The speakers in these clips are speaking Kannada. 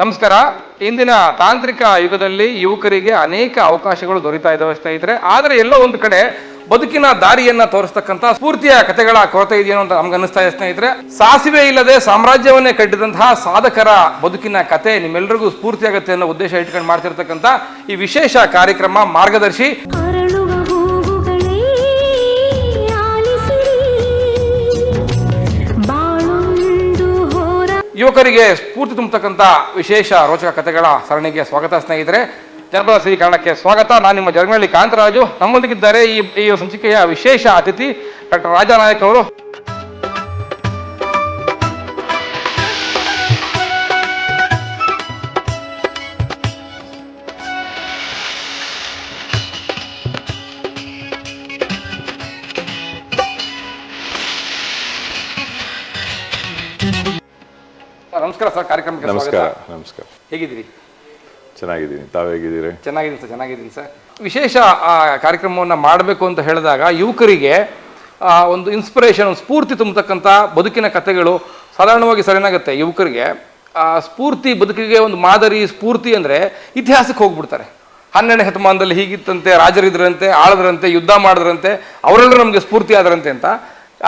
ನಮಸ್ಕಾರ. ಇಂದಿನ ತಾಂತ್ರಿಕ ಯುಗದಲ್ಲಿ ಯುವಕರಿಗೆ ಅನೇಕ ಅವಕಾಶಗಳು ದೊರೀತಾ ಇದ್ದಾವೆ ಸ್ನೇಹಿತರೆ. ಆದರೆ ಎಲ್ಲೋ ಒಂದು ಕಡೆ ಬದುಕಿನ ದಾರಿಯನ್ನ ತೋರಿಸ್ತಕ್ಕಂಥ ಸ್ಫೂರ್ತಿಯ ಕಥೆಗಳ ಕೊರತೆ ಇದೆಯೋ ಅಂತ ನಮ್ಗೆ ಅನಿಸ್ತಾ ಇದೆ ಸ್ನೇಹಿತರೆ. ಸಾಸಿವೆ ಇಲ್ಲದೆ ಸಾಮ್ರಾಜ್ಯವನ್ನೇ ಕಟ್ಟಿದಂತಹ ಸಾಧಕರ ಬದುಕಿನ ಕತೆ ನಿಮ್ಮೆಲ್ಲರಿಗೂ ಸ್ಫೂರ್ತಿಯಾಗತ್ತೆ ಅನ್ನೋ ಉದ್ದೇಶ ಇಟ್ಕೊಂಡು ಮಾಡ್ತಿರ್ತಕ್ಕಂಥ ಈ ವಿಶೇಷ ಕಾರ್ಯಕ್ರಮ ಮಾರ್ಗದರ್ಶಿ ಯುವಕರಿಗೆ ಸ್ಫೂರ್ತಿ ತುಂಬತಕ್ಕಂಥ ವಿಶೇಷ ರೋಚಕ ಕಥೆಗಳ ಸರಣಿಗೆ ಸ್ವಾಗತ ಸ್ನೇಹಿತರೆ. ಜನಪದ ಸ್ವೀಕರಣಕ್ಕೆ ಸ್ವಾಗತ. ನಾನು ನಿಮ್ಮ ಜಗಮಳ್ಳಿ ಕಾಂತರಾಜು. ನಮ್ಮೊಂದಿಗಿದ್ದಾರೆ ಈ ಈ ಸಂಚಿಕೆಯ ವಿಶೇಷ ಅತಿಥಿ ಡಾಕ್ಟರ್ ರಾಜಾನಾಯಕ್ ಅವರು. ಕಾರ್ಯಕ್ರಮಕ್ಕೆ ನಮಸ್ಕಾರ ನಮಸ್ಕಾರ. ಹೇಗಿದ್ದೀರಿ? ಚೆನ್ನಾಗಿದ್ದೀನಿ. ತಾವು ಹೇಗಿದ್ದೀರಿ? ಚೆನ್ನಾಗಿದ್ದೀನಿ ಸರ್ ಚೆನ್ನಾಗಿದ್ದೀನಿ ಸರ್. ವಿಶೇಷ ಆ, ಕಾರ್ಯಕ್ರಮವನ್ನು ಮಾಡಬೇಕು ಅಂತ ಹೇಳಿದಾಗ ಯುವಕರಿಗೆ ಆ, ಒಂದು ಇನ್ಸ್ಪಿರೇಷನ್ ಒಂದು ಸ್ಫೂರ್ತಿ ತುಂಬತಕ್ಕಂಥ ಬದುಕಿನ ಕಥೆಗಳು ಸಾಧಾರಣವಾಗಿ ಸರಿನಾಗುತ್ತೆ ಯುವಕರಿಗೆ ಆ, ಸ್ಫೂರ್ತಿ ಬದುಕಿಗೆ ಒಂದು ಮಾದರಿ ಸ್ಫೂರ್ತಿ ಅಂದರೆ ಇತಿಹಾಸಕ್ಕೆ ಹೋಗ್ಬಿಡ್ತಾರೆ. ಹನ್ನೆರಡನೇ ಶತಮಾನದಲ್ಲಿ ಹೀಗಿತ್ತಂತೆ ರಾಜರಿದ್ರಂತೆ ಆಳದ್ರಂತೆ ಯುದ್ಧ ಮಾಡಿದ್ರಂತೆ ಅವರೆಲ್ಲರೂ ನಮಗೆ ಸ್ಫೂರ್ತಿ ಆದ್ರಂತೆ ಅಂತ.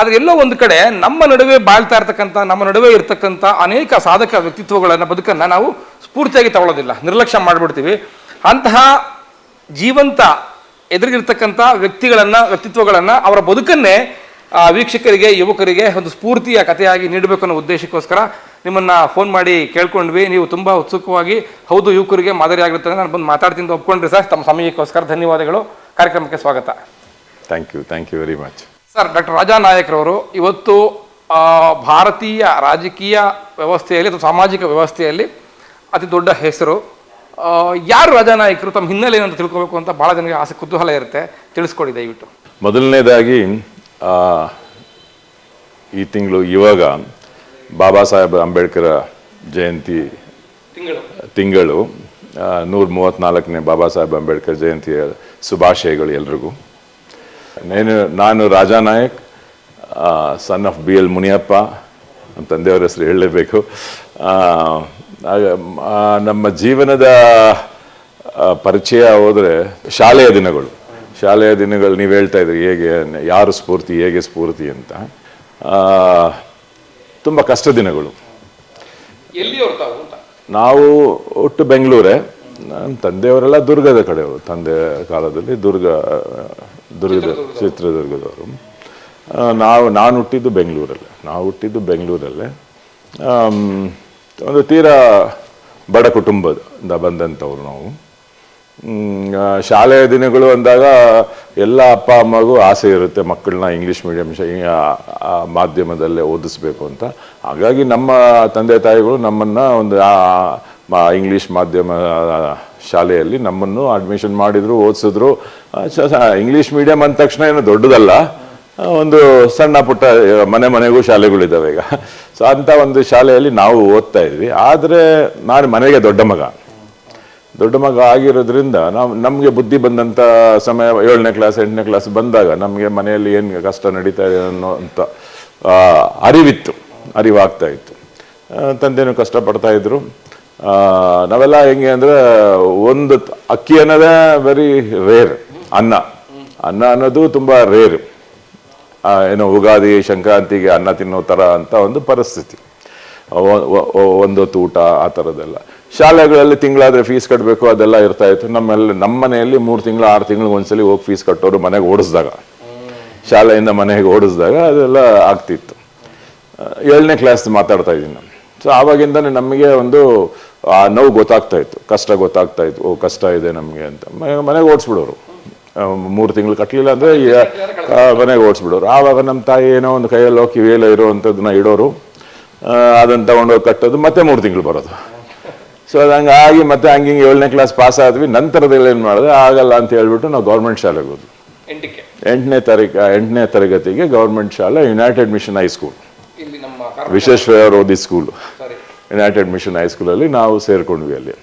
ಆದರೆ ಎಲ್ಲೋ ಒಂದು ಕಡೆ ನಮ್ಮ ನಡುವೆ ಬಾಳ್ತಾ ಇರ್ತಕ್ಕಂಥ, ನಮ್ಮ ನಡುವೆ ಇರ್ತಕ್ಕಂಥ ಅನೇಕ ಸಾಧಕ ವ್ಯಕ್ತಿತ್ವಗಳನ್ನು ಬದುಕನ್ನು ನಾವು ಸ್ಫೂರ್ತಿಯಾಗಿ ತಗೊಳ್ಳೋದಿಲ್ಲ, ನಿರ್ಲಕ್ಷ್ಯ ಮಾಡಿಬಿಡ್ತೀವಿ. ಅಂತಹ ಜೀವಂತ ಎದುರಿಗಿರ್ತಕ್ಕಂಥ ವ್ಯಕ್ತಿಗಳನ್ನು, ವ್ಯಕ್ತಿತ್ವಗಳನ್ನು ಅವರ ಬದುಕನ್ನೇ ವೀಕ್ಷಕರಿಗೆ, ಯುವಕರಿಗೆ ಒಂದು ಸ್ಫೂರ್ತಿಯ ಕಥೆಯಾಗಿ ನೀಡಬೇಕು ಅನ್ನೋ ಉದ್ದೇಶಕ್ಕೋಸ್ಕರ ನಿಮ್ಮನ್ನು ಫೋನ್ ಮಾಡಿ ಕೇಳ್ಕೊಂಡ್ವಿ. ನೀವು ತುಂಬ ಉತ್ಸುಕವಾಗಿ, ಹೌದು ಯುವಕರಿಗೆ ಮಾದರಿ ಆಗಿರುತ್ತೆ ನಾನು ಬಂದು ಮಾತಾಡ್ತೀನಿ ಒಪ್ಕೊಂಡ್ರಿ ಸರ್. ತಮ್ಮ ಸಮಯಕ್ಕೋಸ್ಕರ ಧನ್ಯವಾದಗಳು. ಕಾರ್ಯಕ್ರಮಕ್ಕೆ ಸ್ವಾಗತ. Thank you thank you very much sir doctor Raja ನಾಯಕರವರು ಇವತ್ತು ಭಾರತೀಯ ರಾಜಕೀಯ ವ್ಯವಸ್ಥೆಯಲ್ಲಿ ಅಥವಾ ಸಾಮಾಜಿಕ ವ್ಯವಸ್ಥೆಯಲ್ಲಿ ಅತಿ ದೊಡ್ಡ ಹೆಸರು. ಯಾರು ರಾಜಾನಾಯಕರು ತಮ್ಮ ಹಿನ್ನೆಲೆ ಏನಂತ ತಿಳ್ಕೋಬೇಕು ಅಂತ ಭಾಳ ಜನರಿಗೆ ಆಸೆ ಕುತೂಹಲ ಇರುತ್ತೆ. ತಿಳಿಸ್ಕೊಡಿ ದಯವಿಟ್ಟು. ಮೊದಲನೇದಾಗಿ ಈ ತಿಂಗಳು ಇವಾಗ ಬಾಬಾ ಸಾಹೇಬ್ ಅಂಬೇಡ್ಕರ್ ಜಯಂತಿ ತಿಂಗಳು. ತಿಂಗಳು ನೂರ ಮೂವತ್ತ್ನಾಲ್ಕನೇ ಬಾಬಾ ಸಾಹೇಬ್ ಅಂಬೇಡ್ಕರ್ ಜಯಂತಿಯ ಶುಭಾಶಯಗಳು ಎಲ್ರಿಗೂ. నేను ನಾನು Raja Nayak son of B L Muniyappa ನಮ್ಮ ತಂದೆಯವರ ಹೆಸರು ಹೇಳಲೇಬೇಕು. ನಮ್ಮ ಜೀವನದ ಪರಿಚಯ ಹೋದರೆ ಶಾಲೆಯ ದಿನಗಳು. ಶಾಲೆಯ ದಿನಗಳು ನೀವು ಹೇಳ್ತಾ ಇದ್ರಿ ಹೇಗೆ ಯಾರು ಸ್ಫೂರ್ತಿ ಹೇಗೆ ಸ್ಫೂರ್ತಿ ಅಂತ. ತುಂಬ ಕಷ್ಟ ದಿನಗಳು. ನಾವು ಒಟ್ಟು ಬೆಂಗಳೂರೇ. ನನ್ನ ತಂದೆಯವರೆಲ್ಲ ದುರ್ಗದ ಕಡೆಯವರು ತಂದೆ ಕಾಲದಲ್ಲಿ ದುರ್ಗ ದುರ್ಗದ ಚಿತ್ರದುರ್ಗದವರು. ನಾವು ನಾನು ಹುಟ್ಟಿದ್ದು ಬೆಂಗಳೂರಲ್ಲೇ. ನಾವು ಹುಟ್ಟಿದ್ದು ಬೆಂಗಳೂರಲ್ಲೇ. ಒಂದು ತೀರಾ ಬಡ ಕುಟುಂಬದಿಂದ ಬಂದಂಥವ್ರು ನಾವು. ಶಾಲೆಯ ದಿನಗಳು ಅಂದಾಗ ಎಲ್ಲ ಅಪ್ಪ ಅಮ್ಮಗೂ ಆಸೆ ಇರುತ್ತೆ ಮಕ್ಕಳನ್ನ ಇಂಗ್ಲೀಷ್ ಮೀಡಿಯಂ ಮಾಧ್ಯಮದಲ್ಲೇ ಓದಿಸ್ಬೇಕು ಅಂತ. ಹಾಗಾಗಿ ನಮ್ಮ ತಂದೆ ತಾಯಿಗಳು ನಮ್ಮನ್ನು ಒಂದು ಆ, ಮ- ಇಂಗ್ಲೀಷ್ ಮಾಧ್ಯಮ ಶಾಲೆಯಲ್ಲಿ ನಮ್ಮನ್ನು ಅಡ್ಮಿಷನ್ ಮಾಡಿದರು, ಓದಿಸಿದ್ರು. ಇಂಗ್ಲೀಷ್ ಮೀಡಿಯಂ ಅಂದ ತಕ್ಷಣ ಏನು ದೊಡ್ಡದಲ್ಲ. ಒಂದು ಸಣ್ಣ ಪುಟ್ಟ ಮನೆ ಮನೆಗೂ ಶಾಲೆಗಳಿದ್ದಾವೆ ಈಗ. ಸೊ ಅಂಥ ಒಂದು ಶಾಲೆಯಲ್ಲಿ ನಾವು ಓದ್ತಾ ಇದ್ವಿ. ಆದರೆ ನಾನು ಮನೆಗೆ ದೊಡ್ಡ ಮಗ. ದೊಡ್ಡ ಮಗ ಆಗಿರೋದ್ರಿಂದ ನಾವು, ನಮಗೆ ಬುದ್ಧಿ ಬಂದಂಥ ಸಮಯ ಏಳನೇ ಕ್ಲಾಸ್ ಎಂಟನೇ ಕ್ಲಾಸ್ ಬಂದಾಗ ನಮಗೆ ಮನೆಯಲ್ಲಿ ಏನು ಕಷ್ಟ ನಡೀತಾ ಇದೆ ಅನ್ನೋ ಅಂತ ಅರಿವಿತ್ತು. ಅರಿವಾಗ್ತಾ ಇತ್ತು. ತಂದೆನೂ ಕಷ್ಟಪಡ್ತಾ ಇದ್ರು. ನಾವೆಲ್ಲ ಹೆಂಗೆ ಅಂದರೆ ಒಂದು ಅಕ್ಕಿ ಅನ್ನೋದೇ ವೆರಿ ರೇರ್ ಅನ್ನ. ಅನ್ನ ಅನ್ನೋದು ತುಂಬ ರೇರ್ ಏನೋ ಉಗಾದಿ, ಸಂಕ್ರಾಂತಿಗೆ ಅನ್ನ ತಿನ್ನೋ ಥರ ಅಂತ ಒಂದು ಪರಿಸ್ಥಿತಿ. ಒಂದೊತ್ತು ಊಟ ಆ ಥರದ್ದೆಲ್ಲ ಶಾಲೆಗಳಲ್ಲಿ ತಿಂಗಳಾದ್ರೆ ಫೀಸ್ ಕಟ್ಟಬೇಕು ಅದೆಲ್ಲ ಇರ್ತಾ ಇತ್ತು. ನಮ್ಮಲ್ಲಿ, ನಮ್ಮ ಮನೆಯಲ್ಲಿ ಮೂರು ತಿಂಗಳು, ಆರು ತಿಂಗಳಿಗೆ ಒಂದ್ಸಲಿ ಹೋಗಿ ಫೀಸ್ ಕಟ್ಟೋರು ಮನೆಗೆ ಓಡಿಸಿದಾಗ. ಶಾಲೆಯಿಂದ ಮನೆಗೆ ಓಡಿಸಿದಾಗ ಅದೆಲ್ಲ ಆಗ್ತಿತ್ತು. ಏಳನೇ ಕ್ಲಾಸ್ ಮಾತಾಡ್ತಾ ಇದ್ದೀನಿ ನಾನು. ಸೊ ಆವಾಗಿಂದನೇ ನಮಗೆ ಒಂದು ಆ ನೋವು ಗೊತ್ತಾಗ್ತಾ ಇತ್ತು. ಕಷ್ಟ ಗೊತ್ತಾಗ್ತಾ ಇತ್ತು. ಓ ಕಷ್ಟ ಇದೆ ನಮಗೆ ಅಂತ. ಮನೆಗೆ ಓಡಿಸ್ಬಿಡೋರು. ಮೂರು ತಿಂಗಳು ಕಟ್ಟಲಿಲ್ಲ ಅಂದರೆ ಮನೆಗೆ ಓಡಿಸ್ಬಿಡೋರು. ಆವಾಗ ನಮ್ಮ ತಾಯಿ ಏನೋ ಒಂದು ಕೈಯಲ್ಲೋ ಕಿವಿಯಲ್ಲೋ ಇರೋವಂಥದ್ದನ್ನ ಇಡೋರು. ಅದನ್ನು ತಗೊಂಡೋಗಿ ಕಟ್ಟೋದು. ಮತ್ತೆ ಮೂರು ತಿಂಗಳು ಬರೋದು. ಸೊ ಅದು ಹಂಗಾಗಿ ಮತ್ತೆ ಹಂಗೆ ಹಿಂಗೆ ಏಳನೇ ಕ್ಲಾಸ್ ಪಾಸ್ ಆದ್ವಿ. ನಂತರದಲ್ಲಿ ಏನು ಮಾಡಿದೆ? ಆಗಲ್ಲ ಅಂತ ಹೇಳ್ಬಿಟ್ಟು ನಾವು ಗೌರ್ಮೆಂಟ್ ಶಾಲೆಗೆ ಹೋದ್ವಿ. ಎಂಟನೇ ತಾರೀಕು ಎಂಟನೇ ತರಗತಿಗೆ ಗೌರ್ಮೆಂಟ್ ಶಾಲೆ ಯುನೈಟೆಡ್ ಮಿಷನ್ ಹೈಸ್ಕೂಲ್ ವಿಶ್ವೇಶ್ವರ ಓದಿ ಸ್ಕೂಲು. ಯುನೈಟೆಡ್ ಮಿಷನ್ ಹೈಸ್ಕೂಲಲ್ಲಿ ನಾವು ಸೇರಿಕೊಂಡ್ವಿ ಅಲ್ಲಿ.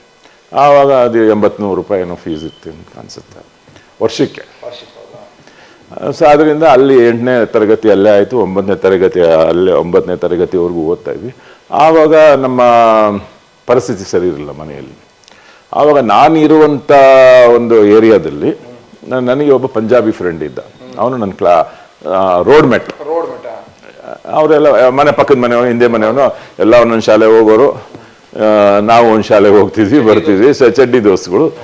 ಆವಾಗ ಅದು ಎಂಬತ್ನೂರು ರೂಪಾಯಿ ಏನೋ ಫೀಸ್ ಇತ್ತು ಅಂತ ಅನಿಸುತ್ತೆ. ವರ್ಷಕ್ಕೆ. ಸೊ ಅದರಿಂದ ಅಲ್ಲಿ ಎಂಟನೇ ತರಗತಿ ಅಲ್ಲೇ ಆಯಿತು ಒಂಬತ್ತನೇ ತರಗತಿ ಅಲ್ಲೇ ಒಂಬತ್ತನೇ ತರಗತಿವರೆಗೂ ಓದ್ತಾ ಇದ್ವಿ. ಆವಾಗ ನಮ್ಮ ಪರಿಸ್ಥಿತಿ ಸರಿ ಇರಲಿಲ್ಲ ಮನೆಯಲ್ಲಿ. ಆವಾಗ ನಾನು ಇರುವಂಥ ಒಂದು ಏರಿಯಾದಲ್ಲಿ ನನಗೆ ಒಬ್ಬ ಪಂಜಾಬಿ ಫ್ರೆಂಡ್ ಇದ್ದ. ಅವನು ನನ್ನ ಕ್ಲಾ ರೋಡ್ ಮೆಟ್ ಅವರೆಲ್ಲ ಮನೆ ಪಕ್ಕದ ಮನೆಯವನು ಹಿಂದೆ ಮನೆಯವನು, ಎಲ್ಲ ಒಂದೊಂದು ಶಾಲೆ ಹೋಗೋರು ನಾವು ಒಂದು ಶಾಲೆಗೆ ಹೋಗ್ತಿದ್ವಿ, ಬರ್ತಿದ್ವಿ, ಸ, ಚಡ್ಡಿ ದೋಸ್ತುಗಳು.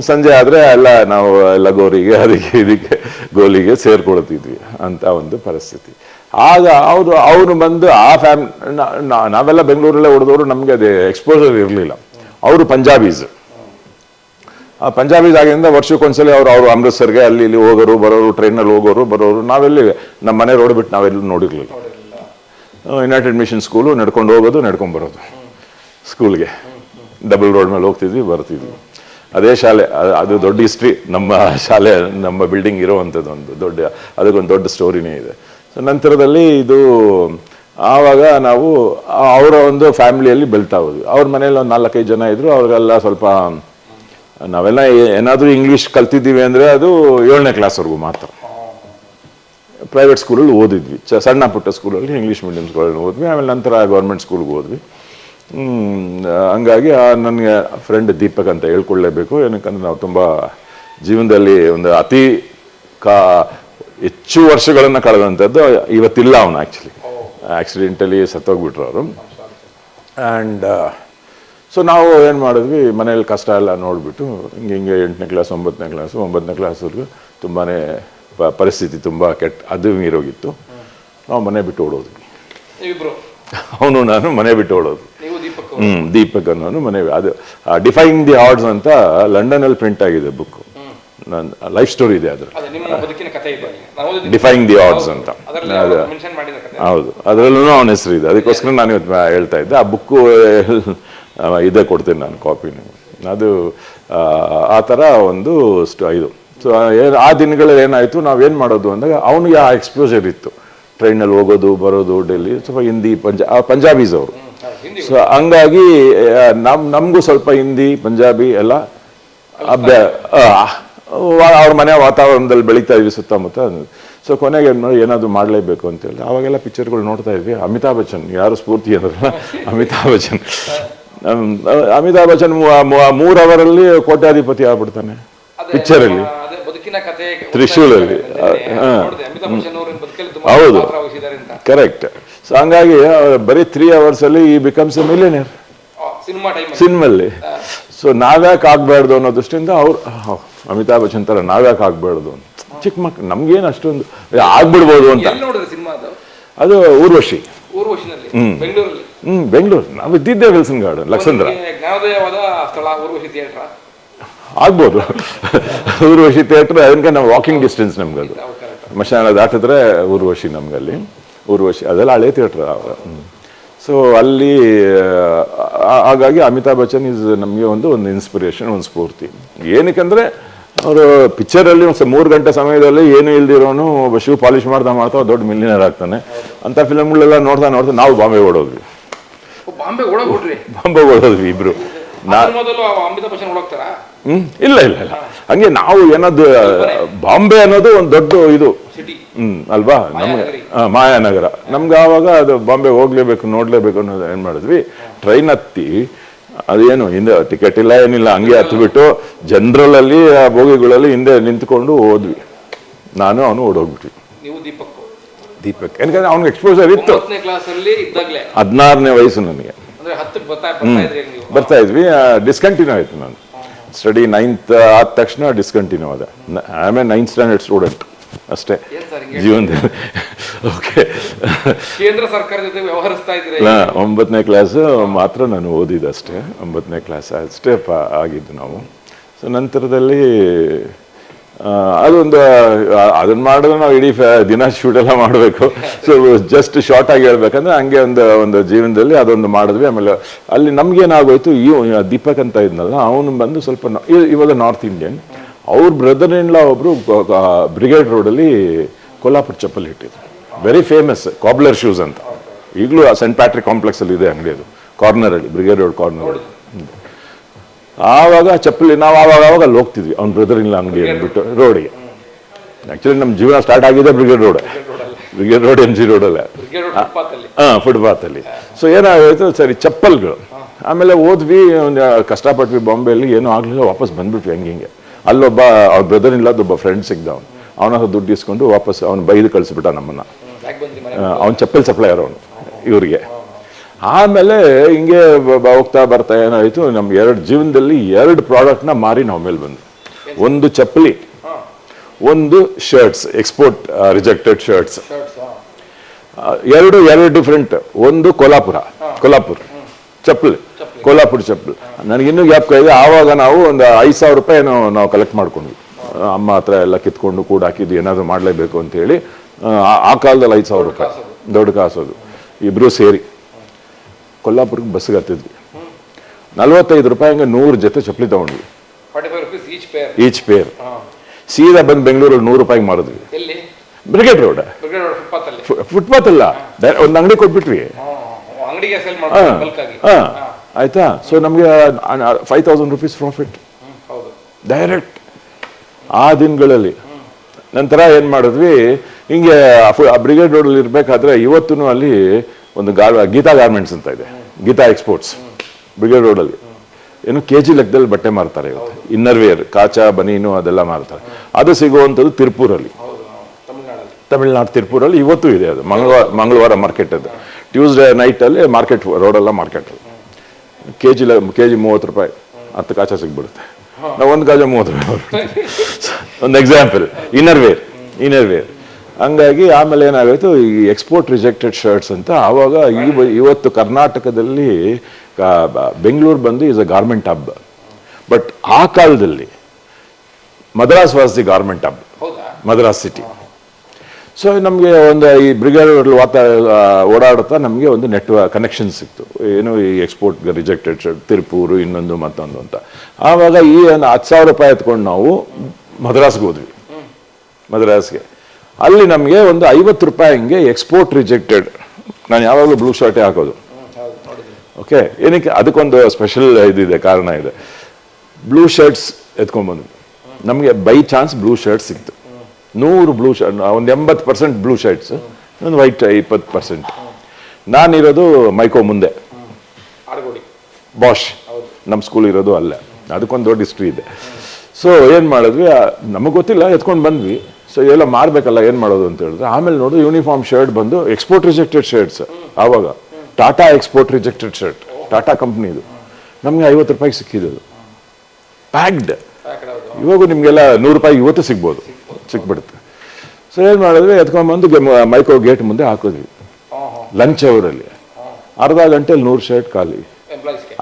ಸಂಜೆ ಆದರೆ ಎಲ್ಲ ನಾವು ಎಲ್ಲ ಗೋರಿಗೆ, ಅದಕ್ಕೆ ಇದಕ್ಕೆ, ಗೋಲಿಗೆ ಸೇರ್ಕೊಳ್ತಿದ್ವಿ ಅಂತ ಒಂದು ಪರಿಸ್ಥಿತಿ. ಆಗ ಅವರು ಅವರು ಬಂದು ಆ ಫ್ಯಾಮ್ ನಾವೆಲ್ಲ ಬೆಂಗಳೂರಲ್ಲೇ ಹೊಡೆದವರು ನಮಗೆ ಅದೇ ಎಕ್ಸ್ಪೋಜರ್ ಇರಲಿಲ್ಲ. ಅವರು ಪಂಜಾಬೀಸ್. ಆ, ಪಂಜಾಬೀಸ್ ಆಗಿಂದ ವರ್ಷಕ್ಕೊಂದ್ಸಲಿ ಅವರು ಅವರು ಅಮೃತ್ಸರ್ಗೆ ಅಲ್ಲಿ ಇಲ್ಲಿ ಹೋಗೋರು, ಬರೋರು ಟ್ರೈನಲ್ಲಿ ಹೋಗೋರು, ಬರೋರು, ನಾವೆಲ್ಲಿ ನಮ್ಮ ಮನೆ ರೋಡ್ ಬಿಟ್ಟು ನಾವೆಲ್ಲೂ ನೋಡಿರ್ಲಿಲ್ಲ. ಯುನೈಟೆಡ್ ಮಿಷನ್ ಸ್ಕೂಲು ನಡ್ಕೊಂಡು ಹೋಗೋದು, ನಡ್ಕೊಂಡು ಬರೋದು. ಸ್ಕೂಲ್ಗೆ ಡಬಲ್ ರೋಡ್ ಮೇಲೆ ಹೋಗ್ತಿದ್ವಿ, ಬರ್ತಿದ್ವಿ. ಅದೇ ಶಾಲೆ ಅದು ದೊಡ್ಡ ಹಿಸ್ಟ್ರಿ ನಮ್ಮ ಶಾಲೆ, ನಮ್ಮ ಬಿಲ್ಡಿಂಗ್ ಇರೋವಂಥದ್ದು ಒಂದು ದೊಡ್ಡ, ಅದಕ್ಕೊಂದು ದೊಡ್ಡ ಸ್ಟೋರಿನೇ ಇದೆ. ಸೊ ನಂತರದಲ್ಲಿ ಇದು, ಆವಾಗ ನಾವು ಅವರ ಒಂದು ಫ್ಯಾಮಿಲಿಯಲ್ಲಿ ಬೆಳ್ತಾ ಹೋದ್ವಿ. ಅವ್ರ ಮನೇಲಿ ಒಂದು ನಾಲ್ಕೈದು ಜನ ಇದ್ದರು ಅವ್ರಿಗೆಲ್ಲ ಸ್ವಲ್ಪ, ನಾವೆಲ್ಲ ಏನಾದರೂ ಇಂಗ್ಲೀಷ್ ಕಲ್ತಿದ್ದೀವಿ ಅಂದರೆ ಅದು ಏಳನೇ ಕ್ಲಾಸ್ವರೆಗೂ ಮಾತ್ರ. ಪ್ರೈವೇಟ್ ಸ್ಕೂಲಲ್ಲಿ ಓದಿದ್ವಿ. ಚ, ಸಣ್ಣ ಪುಟ್ಟ ಸ್ಕೂಲಲ್ಲಿ ಇಂಗ್ಲೀಷ್ ಮೀಡಿಯಂ ಸ್ಕೂಲಲ್ಲಿ ಓದ್ವಿ. ಆಮೇಲೆ ನಂತರ ಗೌರ್ಮೆಂಟ್ ಸ್ಕೂಲ್ಗೆ ಓದ್ವಿ. ಹಂಗಾಗಿ ನನಗೆ ಫ್ರೆಂಡ್ ದೀಪಕ್ ಅಂತ ಹೇಳ್ಕೊಳ್ಳೇಬೇಕು. ಏನಕ್ಕಂದ್ರೆ ನಾವು ತುಂಬ ಜೀವನದಲ್ಲಿ ಒಂದು ಅತಿ ಕಾ, ಹೆಚ್ಚು ವರ್ಷಗಳನ್ನು ಕಳೆದಂಥದ್ದು ಇವತ್ತಿಲ್ಲ ಅವನು ಆ್ಯಕ್ಚುಲಿ ಆ್ಯಕ್ಸಿಡೆಂಟಲಿ ಸತ್ತೋಗ್ಬಿಟ್ರು ಅವರು. ಆ್ಯಂಡ್ ಸೊ ನಾವು ಏನು ಮಾಡಿದ್ವಿ ಮನೇಲಿ ಕಷ್ಟ ಎಲ್ಲ ನೋಡಿಬಿಟ್ಟು, ಹಿಂಗೆ ಹಿಂಗೆ ಎಂಟನೇ ಕ್ಲಾಸ್ ಒಂಬತ್ತನೇ ಕ್ಲಾಸು ಒಂಬತ್ತನೇ ಕ್ಲಾಸ್ವರೆಗೂ ತುಂಬಾ ಪರಿಸ್ಥಿತಿ ತುಂಬ ಕೆಟ್ಟ ಅದು ಮೀರೋಗಿತ್ತು. ನಾವು ಮನೆ ಬಿಟ್ಟು ಓಡೋದ್ವಿ. ಅವನು ನಾನು ಮನೆ ಬಿಟ್ಟು ಓಡೋದು ಹ್ಞೂ ದೀಪಕ್ ಅನ್ನೋನು ಮನೆ ಅದು ಡಿಫೈನ್ ದಿ ಆರ್ಡ್ಸ್ ಅಂತ ಲಂಡನಲ್ಲಿ ಪ್ರಿಂಟ್ ಆಗಿದೆ ಬುಕ್ಕು ನನ್ನ ಲೈಫ್ ಸ್ಟೋರಿ ಇದೆ ಅದ್ರ ಡಿಫೈನ್ ದಿ ಆರ್ಡ್ಸ್ ಅಂತ. ಹೌದು ಅದರಲ್ಲೂ ಅವನ ಹೆಸರು ಇದೆ. ಅದಕ್ಕೋಸ್ಕರ ನಾನು ಇವತ್ತು ಹೇಳ್ತಾ ಇದ್ದೆ. ಆ ಬುಕ್ಕು ಇದೇ ಕೊಡ್ತೀನಿ ನಾನು ಕಾಪಿನ ಅದು ಆ, ಆ ಥರ ಒಂದು ಸ್ಟ ಇದು. ಸೊ ಆ ದಿನಗಳಲ್ಲಿ ಏನಾಯಿತು? ನಾವೇನು ಮಾಡೋದು ಅಂದಾಗ ಅವನಿಗೆ ಆ ಎಕ್ಸ್ಪೋಜರ್ ಇತ್ತು. ಟ್ರೈನಲ್ಲಿ ಹೋಗೋದು ಬರೋದು ಡೆಲ್ಲಿ ಸ್ವಲ್ಪ ಹಿಂದಿ ಪಂಜಾ ಪಂಜಾಬೀಸ್ ಅವರು. ಸೊ ಹಂಗಾಗಿ ನಮ್ಮ ನಮ್ ನಮಗೂ ಸ್ವಲ್ಪ ಹಿಂದಿ ಪಂಜಾಬಿ ಎಲ್ಲ ಅಭ್ಯ ಅವ್ರ ಮನೆ ವಾತಾವರಣದಲ್ಲಿ ಬೆಳೀತಾ ಇದ್ವಿ ಸುತ್ತಮುತ್ತ. ಸೊ ಕೊನೆಗೆ ಏನು ಮಾಡಿ ಏನಾದರೂ ಮಾಡಲೇಬೇಕು ಅಂತೇಳಿ ಅವಾಗೆಲ್ಲ ಪಿಕ್ಚರ್ಗಳು ನೋಡ್ತಾ ಇದ್ವಿ. ಅಮಿತಾಬ್ ಬಚ್ಚನ್ ಯಾರು ಸ್ಫೂರ್ತಿ ಅಂದ್ರಲ್ಲ? ಅಮಿತಾಬ್ ಬಚ್ಚನ್. ಅಮಿತಾಬ್ ಬಚ್ಚನ್ ಮೂರು ಅವರಲ್ಲಿ ಕೋಟ್ಯಾಧಿಪತಿ ಆಗ್ಬಿಡ್ತಾನೆ. ಪಿಕ್ಚರಲ್ಲಿ ತ್ರಿಶೂಲಲ್ಲಿ. ಹೌದು. ಕರೆಕ್ಟ್ ಸೊ ಹಂಗಾಗಿ ಬರೀ ತ್ರೀ ಅವರ್ಸಲ್ಲಿ ಈ ಬಿಕಮ್ಸ್ ಎ ಮಿಲಿಯನಿಯರ್ ಟೈಮ್ ಸಿನಿಮಲ್ಲಿ ಸೊ ನಾವ್ಯಾಕೆ ಆಗ್ಬಾರ್ದು ಅನ್ನೋ ದೃಷ್ಟಿಯಿಂದ ಅವ್ರು ಅಮಿತಾಬ್ ಬಚ್ಚನ್ ಥರ ನಾವ್ಯಾಕೆ ಆಗ್ಬಾರ್ದು ಅಂತ. ಚಿಕ್ಕ ಮಕ್ಳು ನಮ್ಗೇನು ಅಷ್ಟೊಂದು ಆಗ್ಬಿಡ್ಬೋದು ಅಂತ. ಅದು ಊರ್ವಶಿ. ಹ್ಮ್. ಬೆಂಗಳೂರು ನಾವು ಇದ್ದಿದ್ದೆ ವಿಲ್ಸನ್ ಗಾರ್ಡನ್ ಲಕ್ಸಂದ್ರ ನಿಮ್ಗೆ ಜ್ಞಾನೋದಯವಾದ ಸ್ಥಳ ಊರ್ವಶಿ ಥಿಯೇಟರ್ ಆಗ್ಬೋದು. ಊರ್ವಶಿ ಥಿಯೇಟರ್ ಅದಕ್ಕೆ ನಾವು ವಾಕಿಂಗ್ ಡಿಸ್ಟೆನ್ಸ್ ನಮ್ಗೆ ಅದು ಮಶಾನ ದಾಟಿದ್ರೆ ಊರ್ವಶಿ ನಮಗಲ್ಲಿ. ಊರ್ವಶಿ ಅದೆಲ್ಲ ಹಳೆ ಥಿಯೇಟ್ರ್ ಸೊ ಅಲ್ಲಿ ಹಾಗಾಗಿ ಅಮಿತಾಬ್ ಬಚ್ಚನ್ ಇಸ್ ನಮಗೆ ಒಂದು ಒಂದು ಇನ್ಸ್ಪಿರೇಷನ್ ಒಂದು ಸ್ಫೂರ್ತಿ. ಏನಕ್ಕಂದ್ರೆ ಅವರು ಪಿಕ್ಚರಲ್ಲಿ ಒಂದು ಮೂರು ಗಂಟೆ ಸಮಯದಲ್ಲಿ ಏನು ಇಲ್ದಿರೋನು ಒಬ್ಬ ಶೂ ಪಾಲಿಶ್ ಮಾಡ್ತಾ ಮಾಡ್ತಾ ದೊಡ್ಡ ಮಿಲಿನರ್ ಆಗ್ತಾನೆ. ಅಂತ ಫಿಲಮ್ಗಳೆಲ್ಲ ನೋಡ್ತಾ ನೋಡ್ತಾ ನಾವು ಬಾಂಬೆ ಓಡೋದ್ವಿ. ಬಾಂಬೆ ಓಡೋದ್ವಿ ಇಬ್ರು. ಇಲ್ಲ ಇಲ್ಲ ಇಲ್ಲ. ಹಂಗೆ ನಾವು ಏನದು ಬಾಂಬೆ ಅನ್ನೋದು ಒಂದು ದೊಡ್ಡ ಇದು. ಸಿಟಿ ಹ್ಮ್ ಅಲ್ವಾ? ನಮ್ಗೆ ಮಾಯಾನಗರಿ. ನಮ್ಗೆ ಆವಾಗ ಅದು ಬಾಂಬೆ ಹೋಗ್ಲೇಬೇಕು ನೋಡ್ಲೇಬೇಕು ಅನ್ನೋದು ಏನ್ ಮಾಡಿದ್ವಿ. ಟ್ರೈನ್ ಹತ್ತಿ ಅದೇನು ಹಿಂದೆ ಟಿಕೆಟ್ ಇಲ್ಲ ಏನಿಲ್ಲ ಹಂಗೆ ಹತ್ಬಿಟ್ಟು ಜನರಲ್ ಅಲ್ಲಿ ಆ ಬೋಗಿಗಳಲ್ಲಿ ಹಿಂದೆ ನಿಂತ್ಕೊಂಡು ಹೋದ್ವಿ. ನಾನು ಅವನು ಓಡೋಗ್ಬಿಟ್ವಿ. ನೀವು ದೀಪಕ್ ದೀಪಕ್. ಯಾಕಂದ್ರೆ ಅವ್ನಿಗೆ ಎಕ್ಸ್ಪೋಸರ್ ಇತ್ತು. ಹದಿನಾರನೇ ವಯಸ್ಸು ನನಗೆ. ಬರ್ತಾ ಇದ್ವಿ. ಡಿಸ್ಕಂಟಿನ್ಯೂ ಆಯ್ತು ನಾನು. ಸ್ಟಡಿ ನೈನ್ತ್ ಆದ ತಕ್ಷಣ ಡಿಸ್ಕಂಟಿನ್ಯೂ ಆದ. ಎ ನೈನ್ತ್ ಸ್ಟ್ಯಾಂಡರ್ಡ್ ಸ್ಟೂಡೆಂಟ್ ಅಷ್ಟೇ. ಜೀವನದ ಜೀವನದಲ್ಲಿ. ಓಕೆ ಕೇಂದ್ರ ಸರ್ಕಾರದ ಜೊತೆ ವ್ಯವಹರಿಸ್ತಾ ಇದ್ರೆ ಒಂಬತ್ತನೇ ಕ್ಲಾಸ್ ಮಾತ್ರ ನಾನು ಓದಿದ್ದು ಅಷ್ಟೇ. ಒಂಬತ್ತನೇ ಕ್ಲಾಸ್ ಅಷ್ಟೇ ಪ ಆಗಿದ್ದು ನಾವು. ಸೊ ನಂತರದಲ್ಲಿ ಅದೊಂದು ಅದನ್ನು ಮಾಡಿದ್ರೆ ನಾವು ಇಡೀ ಫ್ಯಾ ದಿನ ಶೂಟ್ ಎಲ್ಲ ಮಾಡಬೇಕು. ಸೊ ಜಸ್ಟ್ ಶಾರ್ಟ್ ಆಗಿ ಹೇಳ್ಬೇಕಂದ್ರೆ ಹಂಗೆ ಒಂದು ಒಂದು ಜೀವನದಲ್ಲಿ ಅದೊಂದು ಮಾಡಿದ್ವಿ. ಆಮೇಲೆ ಅಲ್ಲಿ ನಮ್ಗೇನಾಗೋಯ್ತು ಈ ದೀಪಕ್ ಅಂತ ಇದ್ನಲ್ಲ, ಅವನು ಬಂದು ಸ್ವಲ್ಪ ಇವಾಗ ನಾರ್ತ್ ಇಂಡಿಯನ್ ಅವ್ರ ಬ್ರದರ್ ಇಂಡ್ಲ ಒಬ್ಬರು ಬ್ರಿಗೇಡ್ ರೋಡಲ್ಲಿ ಕೊಲ್ಲಾಪುರ ಚಪ್ಪಲಿ ಇಟ್ಟಿದ್ರು. ವೆರಿ ಫೇಮಸ್ ಕಾಬ್ಲರ್ ಶೂಸ್ ಅಂತ. ಈಗಲೂ ಸೆಂಟ್ ಪ್ಯಾಟ್ರಿಕ್ ಕಾಂಪ್ಲೆಕ್ಸ್ ಅಲ್ಲಿ ಇದೆ ಅಂಗಡಿ ಅದು. ಕಾರ್ನರ್ ಅಲ್ಲಿ ಬ್ರಿಗೇಡ್ ರೋಡ್ ಕಾರ್ನರ್ ಆವಾಗ ಚಪ್ಪಲಿ ನಾವು ಆವಾಗ ಆವಾಗ ಅಲ್ಲಿ ಹೋಗ್ತಿದ್ವಿ. ಅವ್ನ ಬ್ರದರ್ ಇಲ್ಲ ಅಂಗಡಿ ಅಂದ್ಬಿಟ್ಟು ರೋಡಿಗೆ ಆ್ಯಕ್ಚುಲಿ ನಮ್ಮ ಜೀವನ ಸ್ಟಾರ್ಟ್ ಆಗಿದೆ brigade road brigade road M G ರೋಡಲ್ಲೇ ಹಾಂ ಫುಟ್ಪಾತಲ್ಲಿ ಸೊ ಏನಾಗುತ್ತೆ ಸರಿ ಚಪ್ಪಲ್ಗಳು. ಆಮೇಲೆ ಓದ್ವಿ ಒಂದು ಕಷ್ಟಪಟ್ವಿ ಬಾಂಬೆಯಲ್ಲಿ ಏನೂ ಆಗಲಿಲ್ಲ ವಾಪಸ್ ಬಂದ್ಬಿಟ್ವಿ ಹಂಗೆ ಹಿಂಗೆ. ಅಲ್ಲೊಬ್ಬ ಅವ್ರ ಬ್ರದರ್ ಇಲ್ಲದೊಬ್ಬ ಫ್ರೆಂಡ್ ಸಿಗ್ದ ಅವನು. ಅವನ ದುಡ್ಡು ಇಸ್ಕೊಂಡು ವಾಪಸ್ ಅವ್ನು ಬೈದು ಕಳಿಸ್ಬಿಟ್ಟ ನಮ್ಮನ್ನು. ಅವ್ನು ಚಪ್ಪಲ್ ಮನೆ? ಅವನು ಚಪ್ಪಲ್ ಸಪ್ಲೈಯರ್ ಅವನು ಇವ್ರಿಗೆ. ಆಮೇಲೆ ಹಿಂಗೆ ಹೋಗ್ತಾ ಬರ್ತಾ ಏನಾಯಿತು ನಮ್ಮ ಎರಡು ಜೀವನದಲ್ಲಿ ಎರಡು ಪ್ರಾಡಕ್ಟ್ನ ಮಾರಿ ನಾವು ಮೇಲೆ ಬಂದ್ವಿ. ಒಂದು ಚಪ್ಪಲಿ ಒಂದು ಶರ್ಟ್ಸ್ ಎಕ್ಸ್ಪೋರ್ಟ್ ರಿಜೆಕ್ಟೆಡ್ ಶರ್ಟ್ಸ್ ಎರಡು ಎರಡು ಡಿಫ್ರೆಂಟ್ ಒಂದು ಕೊಲ್ಹಾಪುರ ಕೊಲ್ಲಾಪುರ ಚಪ್ಪಲಿ ಕೊಲ್ಹಾಪುರ ಚಪ್ಪಲಿ. ನನಗಿನ್ನೂ ಗ್ಯಾಪ್ ಇದೆ ಆವಾಗ ನಾವು ಒಂದು ಐದು ಸಾವಿರ ರೂಪಾಯಿ ನಾವು ಕಲೆಕ್ಟ್ ಮಾಡ್ಕೊಂಡ್ವಿ. ಅಮ್ಮ ಹತ್ರ ಎಲ್ಲ ಕಿತ್ಕೊಂಡು ಕೂಡ ಹಾಕಿದ್ದು ಏನಾದರೂ ಮಾಡಲೇಬೇಕು ಅಂತ ಹೇಳಿ ಆ- ಆ ಕಾಲದಲ್ಲಿ ಐದು ಸಾವಿರ ರೂಪಾಯಿ. ದೊಡ್ಡ ಕಾಸೋದು ಇಬ್ಬರೂ ಸೇರಿ. ಕೊಲ್ಲಾಪುರಕ್ಕೆ ಬಸ್ಸಿಗೆ ಹತ್ತಿದ್ವಿ ನಲ್ವತ್ತೈದು ರೂಪಾಯಿ ಹಂಗೆ ನೂರು ಜೊತೆ ಚಪ್ಪಲಿ ತಗೊಂಡ್ವಿ. ಈಚ್ ಪೇರ್ ಸೀದಾ ಬಂದು ಬೆಂಗಳೂರಲ್ಲಿ ನೂರು ರೂಪಾಯಿಗೆ ಮಾಡಿದ್ವಿ ಬ್ರಿಗೇಡ್ ರೋಡ್ ಬ್ರಿಗೇಡ್ ಫುಟ್ಪಾತ್ ಅಲ್ಲಿ. ಒಂದು ಅಂಗಡಿ ಕೊಟ್ಬಿಟ್ವಿ. ಆಯ್ತಾ? ಸೊ ನಮಗೆ five thousand rupees profit direct ಆ ದಿನಗಳಲ್ಲಿ. ನಂತರ ಏನು ಮಾಡಿದ್ವಿ? ಹಿಂಗೆ ಬ್ರಿಗೇಡ್ ರೋಡಲ್ಲಿ ಇರಬೇಕಾದ್ರೆ ಇವತ್ತೂ ಅಲ್ಲಿ ಒಂದು ಗಾರ್ ಗೀತಾ ಗಾರ್ಮೆಂಟ್ಸ್ ಅಂತ ಇದೆ. ಗೀತಾ ಎಕ್ಸ್ಪೋರ್ಟ್ಸ್ ಬ್ರಿಗೇಡ್ ರೋಡಲ್ಲಿ ಏನು ಕೆ ಜಿ ಲೆಕ್ಕದಲ್ಲಿ ಬಟ್ಟೆ ಮಾರ್ತಾರೆ ಇವತ್ತು. ಇನ್ನರ್ವೇರ್ ಕಾಚಾ ಬನೀನು ಅದೆಲ್ಲ ಮಾರ್ತಾರೆ. ಅದು ಸಿಗುವಂಥದ್ದು ತಿರುಪೂರಲ್ಲಿ. ತಮಿಳ್ನಾಡು ತಿರುಪೂರಲ್ಲಿ ಇವತ್ತು ಇದೆ ಅದು. ಮಂಗಳವಾರ ಮಂಗಳವಾರ ಮಾರ್ಕೆಟ್ ಅದು. ಟ್ಯೂಸ್ಡೇ ನೈಟಲ್ಲಿ ಮಾರ್ಕೆಟ್ ರೋಡೆಲ್ಲ market K G K G ಮೂವತ್ತು ರೂಪಾಯಿ. ಹತ್ತು ಕಾಚ ಸಿಗ್ಬಿಡುತ್ತೆ. ನಾವು ಒಂದು ಕಾಜ ಮೂವತ್ತು ರೂಪಾಯಿ ಒಂದು example inner wear inner wear ಹಂಗಾಗಿ ಆಮೇಲೆ ಏನಾಗೋಯ್ತು ಈ ಎಕ್ಸ್ಪೋರ್ಟ್ ರಿಜೆಕ್ಟೆಡ್ ಶರ್ಟ್ಸ್ ಅಂತ ಆವಾಗ ಈ ಇವತ್ತು ಕರ್ನಾಟಕದಲ್ಲಿ ಬೆಂಗಳೂರು ಬಂದು is a garment hub but ಆ ಕಾಲದಲ್ಲಿ Madras was the garment hub Madras city so ನಮಗೆ ಒಂದು ಈ ಬ್ರಿಗೇಡ್ ವಾತಾ ಓಡಾಡುತ್ತಾ ನಮಗೆ ಒಂದು ನೆಟ್ವರ್ಕ್ ಕನೆಕ್ಷನ್ ಸಿಕ್ತು. ಏನು ಈ ಎಕ್ಸ್ಪೋರ್ಟ್ ರಿಜೆಕ್ಟೆಡ್ ಶರ್ಟ್ ತಿರುಪೂರು ಇನ್ನೊಂದು ಮತ್ತೊಂದು ಅಂತ. ಆವಾಗ ಈ ಒಂದು ಹತ್ತು ಸಾವಿರ ರೂಪಾಯಿ ಎತ್ಕೊಂಡು ನಾವು ಮದ್ರಾಸ್ಗೆ ಹೋದ್ವಿ. ಮದ್ರಾಸ್ಗೆ. ಅಲ್ಲಿ ನಮಗೆ ಒಂದು ಐವತ್ತು ರೂಪಾಯಿ ಹಂಗೆ ಎಕ್ಸ್ಪೋರ್ಟ್ ರಿಜೆಕ್ಟೆಡ್ ನಾನು ಯಾವಾಗಲೂ ಬ್ಲೂ ಶರ್ಟೇ ಹಾಕೋದು. ಓಕೆ ಏನಕ್ಕೆ? ಅದಕ್ಕೊಂದು ಸ್ಪೆಷಲ್ ಇದಿದೆ ಕಾರಣ ಇದೆ. ಬ್ಲೂ ಶರ್ಟ್ಸ್ ಎತ್ಕೊಂಡ್ಬಂದ್ವಿ ನಮಗೆ ಬೈ ಚಾನ್ಸ್ ಬ್ಲೂ ಶರ್ಟ್ ಸಿಕ್ತು. ನೂರು ಬ್ಲೂ ಶರ್ಟ್ ಒಂದು ಎಂಬತ್ತು ಪರ್ಸೆಂಟ್ ಬ್ಲೂ ಶರ್ಟ್ಸ್ ಒಂದು ವೈಟ್ ಇಪ್ಪತ್ತು ಪರ್ಸೆಂಟ್ ನಾನಿರೋದು ಮೈಕೋ ಮುಂದೆ. ಬಾಷ್ ನಮ್ಮ ಸ್ಕೂಲ್ ಇರೋದು ಅಲ್ಲೇ. ಅದಕ್ಕೊಂದು ದೊಡ್ಡ ಹಿಸ್ಟ್ರಿ ಇದೆ. ಸೊ ಏನು ಮಾಡಿದ್ವಿ? ನಮಗೆ ಗೊತ್ತಿಲ್ಲ ಎತ್ಕೊಂಡು ಬಂದ್ವಿ. ಸೊ ಎಲ್ಲ ಮಾರಬೇಕಲ್ಲ ಏನು ಮಾಡೋದು ಅಂತ ಹೇಳಿದ್ರೆ ಆಮೇಲೆ ನೋಡಿದ್ರೆ ಯೂನಿಫಾರ್ಮ್ ಶರ್ಟ್ ಬಂದು ಎಕ್ಸ್ಪೋರ್ಟ್ ರಿಜೆಕ್ಟೆಡ್ ಶರ್ಟ್ಸ್ ಆವಾಗ. Tata export rejected shirt Tata ಕಂಪ್ನಿದು ನಮಗೆ ಐವತ್ತು ರೂಪಾಯಿಗೆ ಸಿಕ್ಕಿದ್ದು ಪ್ಯಾಕ್ಡ್ ಇವಾಗ ನಿಮಗೆಲ್ಲ ನೂರು ರೂಪಾಯಿ ಇವತ್ತು ಸಿಗ್ಬೋದು. ಸಿಕ್ಬಿಡುತ್ತೆ. ಸೊ ಏನು ಮಾಡಿದ್ರೆ ಎತ್ಕೊಂಡ್ಬಂದು ಮೈಕ್ರೋ ಮೈಕೋ ಗೇಟ್ ಮುಂದೆ ಹಾಕಿದ್ವಿ. ಲಂಚ್ ಅವರಲ್ಲಿ. ಅರ್ಧ ಗಂಟೆಲಿ ನೂರು ಶರ್ಟ್ ಖಾಲಿ.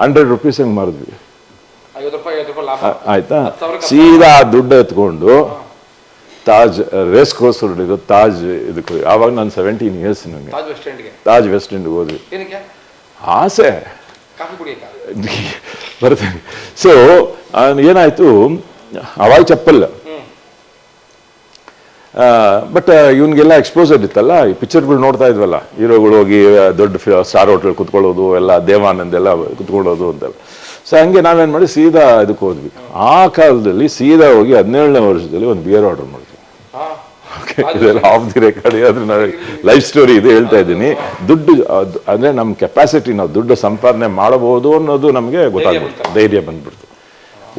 ಹಂಡ್ರೆಡ್ ರುಪೀಸ್ ಹಂಗೆ ಮಾರಿದ್ವಿ. ಆಯ್ತಾ? ಸೀದಾ ದುಡ್ಡು ಎತ್ಕೊಂಡು ತಾಜ್ ರೇಸ್ ಕೋರ್ಸ್ ಹೊರಡಿದ್ದು ತಾಜ್ ಇದಕ್ಕೆ ಆವಾಗ ನಾನು ಸೆವೆಂಟೀನ್ ಇಯರ್ಸ್ ನನಗೆ ತಾಜ್ ವೆಸ್ಟ್ ಇಂಡ್ ಹೋದ್ವಿ ಆಸೆ. ಬರ್ತೇನೆ. ಸೊ ಏನಾಯ್ತು? ಅವಾಗ ಚಪ್ಪಲ್. ಬಟ್ ಇವನ್ಗೆಲ್ಲ ಎಕ್ಸ್ಪೋಸರ್ ಇತ್ತಲ್ಲ? ಈ ಪಿಕ್ಚರ್ಗಳು ನೋಡ್ತಾ ಇದ್ವಲ್ಲ? ಹೀರೋಗಳು ಹೋಗಿ ದೊಡ್ಡ ಸ್ಟಾರ್ ಹೋಟೆಲ್ ಕುತ್ಕೊಳ್ಳೋದು ಎಲ್ಲ ದೇವಾನಂದ್ ಎಲ್ಲ ಕುತ್ಕೊಳ್ಳೋದು ಅಂತೆಲ್ಲ ಸೊ ಹಂಗೆ ನಾವೇನು ಮಾಡಿ ಸೀದಾ ಇದಕ್ಕೆ ಹೋದ್ವಿ. ಆ ಕಾಲದಲ್ಲಿ ಸೀದಾ ಹೋಗಿ ಹದಿನೇಳನೇ ವರ್ಷದಲ್ಲಿ ಒಂದು ಬಿಯರ್ ಆರ್ಡರ್ ಮಾಡಿದ್ವಿ. ಇದೆಲ್ಲ ಆಫ್ ದಿ ರೆಕಾರ್ಡ್ ಆದ್ರೆ ನಾನು ಲೈಫ್ ಸ್ಟೋರಿ ಇದೆ ಹೇಳ್ತಾ ಇದ್ದೀನಿ. ದುಡ್ಡು ಅಂದರೆ ಅಂದ್ರೆ ನಮ್ಮ ಕೆಪಾಸಿಟಿ ನಾವು ದುಡ್ಡು ಸಂಪಾದನೆ ಮಾಡಬಹುದು ಅನ್ನೋದು ನಮಗೆ ಗೊತ್ತಾಗ್ಬಿಡ್ತು. ಧೈರ್ಯ ಬಂದ್ಬಿಡ್ತು.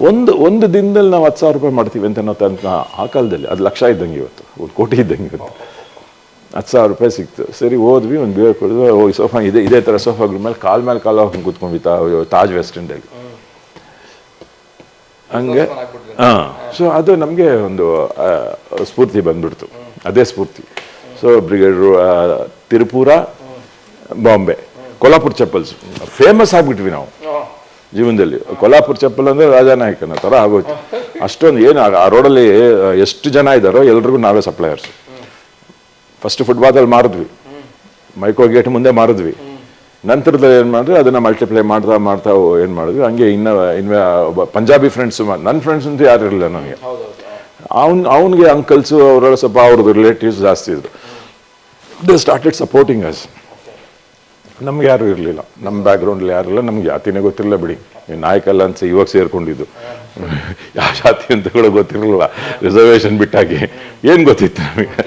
ಒಂದು ಒಂದು ದಿನದಲ್ಲಿ ನಾವು ಹತ್ತು ಸಾವಿರ ರೂಪಾಯಿ ಮಾಡ್ತೀವಿ ಅಂತ ನಾವು ತನಕ ಆ ಕಾಲದಲ್ಲಿ ಅದು ಲಕ್ಷ ಇದ್ದಂಗೆ ಇವತ್ತು ಒಂದು ಕೋಟಿ ಇದ್ದಂಗೆ ಇವತ್ತು. ಹತ್ತು ಸಾವಿರ ರೂಪಾಯಿ ಸಿಕ್ತು ಸರಿ ಹೋದ್ವಿ ಒಂದು ಬೇರೆ ಕುಡಿದು ಹೋಗಿ ಸೋಫಾ ಇದೆ ಇದೇ ಥರ ಸೋಫಾಗಳ ಮೇಲೆ ಕಾಲ್ ಮೇಲೆ ಕಾಲು ಹಾಕೊಂಡು ಕೂತ್ಕೊಂಡ್ವಿ ತಾಜ್ ವೆಸ್ಟ್ ಇಂಡಲ್ಲಿ ಹಂಗೆ ಹಾಂ ಸೊ ಅದು ನಮಗೆ ಒಂದು ಸ್ಫೂರ್ತಿ ಬಂದ್ಬಿಡ್ತು. ಅದೇ ಸ್ಫೂರ್ತಿ. So brigade Tirupur Bombay Kolhapur chappals famous ಆಗಿಬಿಟ್ವಿ ನಾವು. ಜೀವನದಲ್ಲಿ. ಕೊಲ್ಹಾಪುರ ಚಪ್ಪಲ್ ಅಂದರೆ ರಾಜನಾಯಕನ ಥರ ಆಗೋಯ್ತು. ಅಷ್ಟೊಂದು ಏನು ಆ ರೋಡಲ್ಲಿ ಎಷ್ಟು ಜನ ಇದ್ದಾರೋ ಎಲ್ರಿಗೂ ನಾವೇ ಸಪ್ಲೈಯರ್ಸ್ ಫಸ್ಟ್ ಫುಟ್ಬಾದಲ್ಲಿ ಮಾರಿದ್ವಿ ಮೈಕೋ ಗೇಟ್ ಮುಂದೆ ಮಾರಿದ್ವಿ ನಂತರದಲ್ಲಿ ಏನು ಮಾಡಿದ್ರೆ ಅದನ್ನು ಮಲ್ಟಿಪ್ಲೈ ಮಾಡ್ತಾ ಮಾಡ್ತಾ ಏನು ಮಾಡಿದ್ವಿ ಹಂಗೆ ಇನ್ನು ಇನ್ವೆ ಪಂಜಾಬಿ ಫ್ರೆಂಡ್ಸ್ ನನ್ನ ಫ್ರೆಂಡ್ಸ್ ಅಂತೂ ಯಾರು ಇರಲಿಲ್ಲ ನನಗೆ ಅವ್ನು ಅವನಿಗೆ ಅಂಕಲ್ಸು ಅವರೆಲ್ಲ ಸ್ವಲ್ಪ ಅವ್ರದ್ದು ರಿಲೇಟಿವ್ಸ್ ಜಾಸ್ತಿ ಇದ್ರು ದೇ ಸ್ಟಾರ್ಟೆಡ್ ಸಪೋರ್ಟಿಂಗ್ ಅಸ್ ನಮ್ಗೆ ಯಾರು ಇರಲಿಲ್ಲ. ನಮ್ಮ ಬ್ಯಾಕ್ಗ್ರೌಂಡಲ್ಲಿ ಯಾರಿಲ್ಲ ನಮ್ಗೆ ಜಾತಿನೇ ಗೊತ್ತಿರಲಿಲ್ಲ ಬಿಡಿ. ನಾಯಕಲ್ಲ ಅಂತ ಇವಾಗ ಸೇರ್ಕೊಂಡಿದ್ದು. ಯಾವ ಜಾತಿ ಅಂತ ಕೂಡ ಗೊತ್ತಿರಲಿಲ್ಲ. ರಿಸರ್ವೇಶನ್ ಬಿಟ್ಟಾಗಿ ಏನು ಗೊತ್ತಿತ್ತು ನಮಗೆ?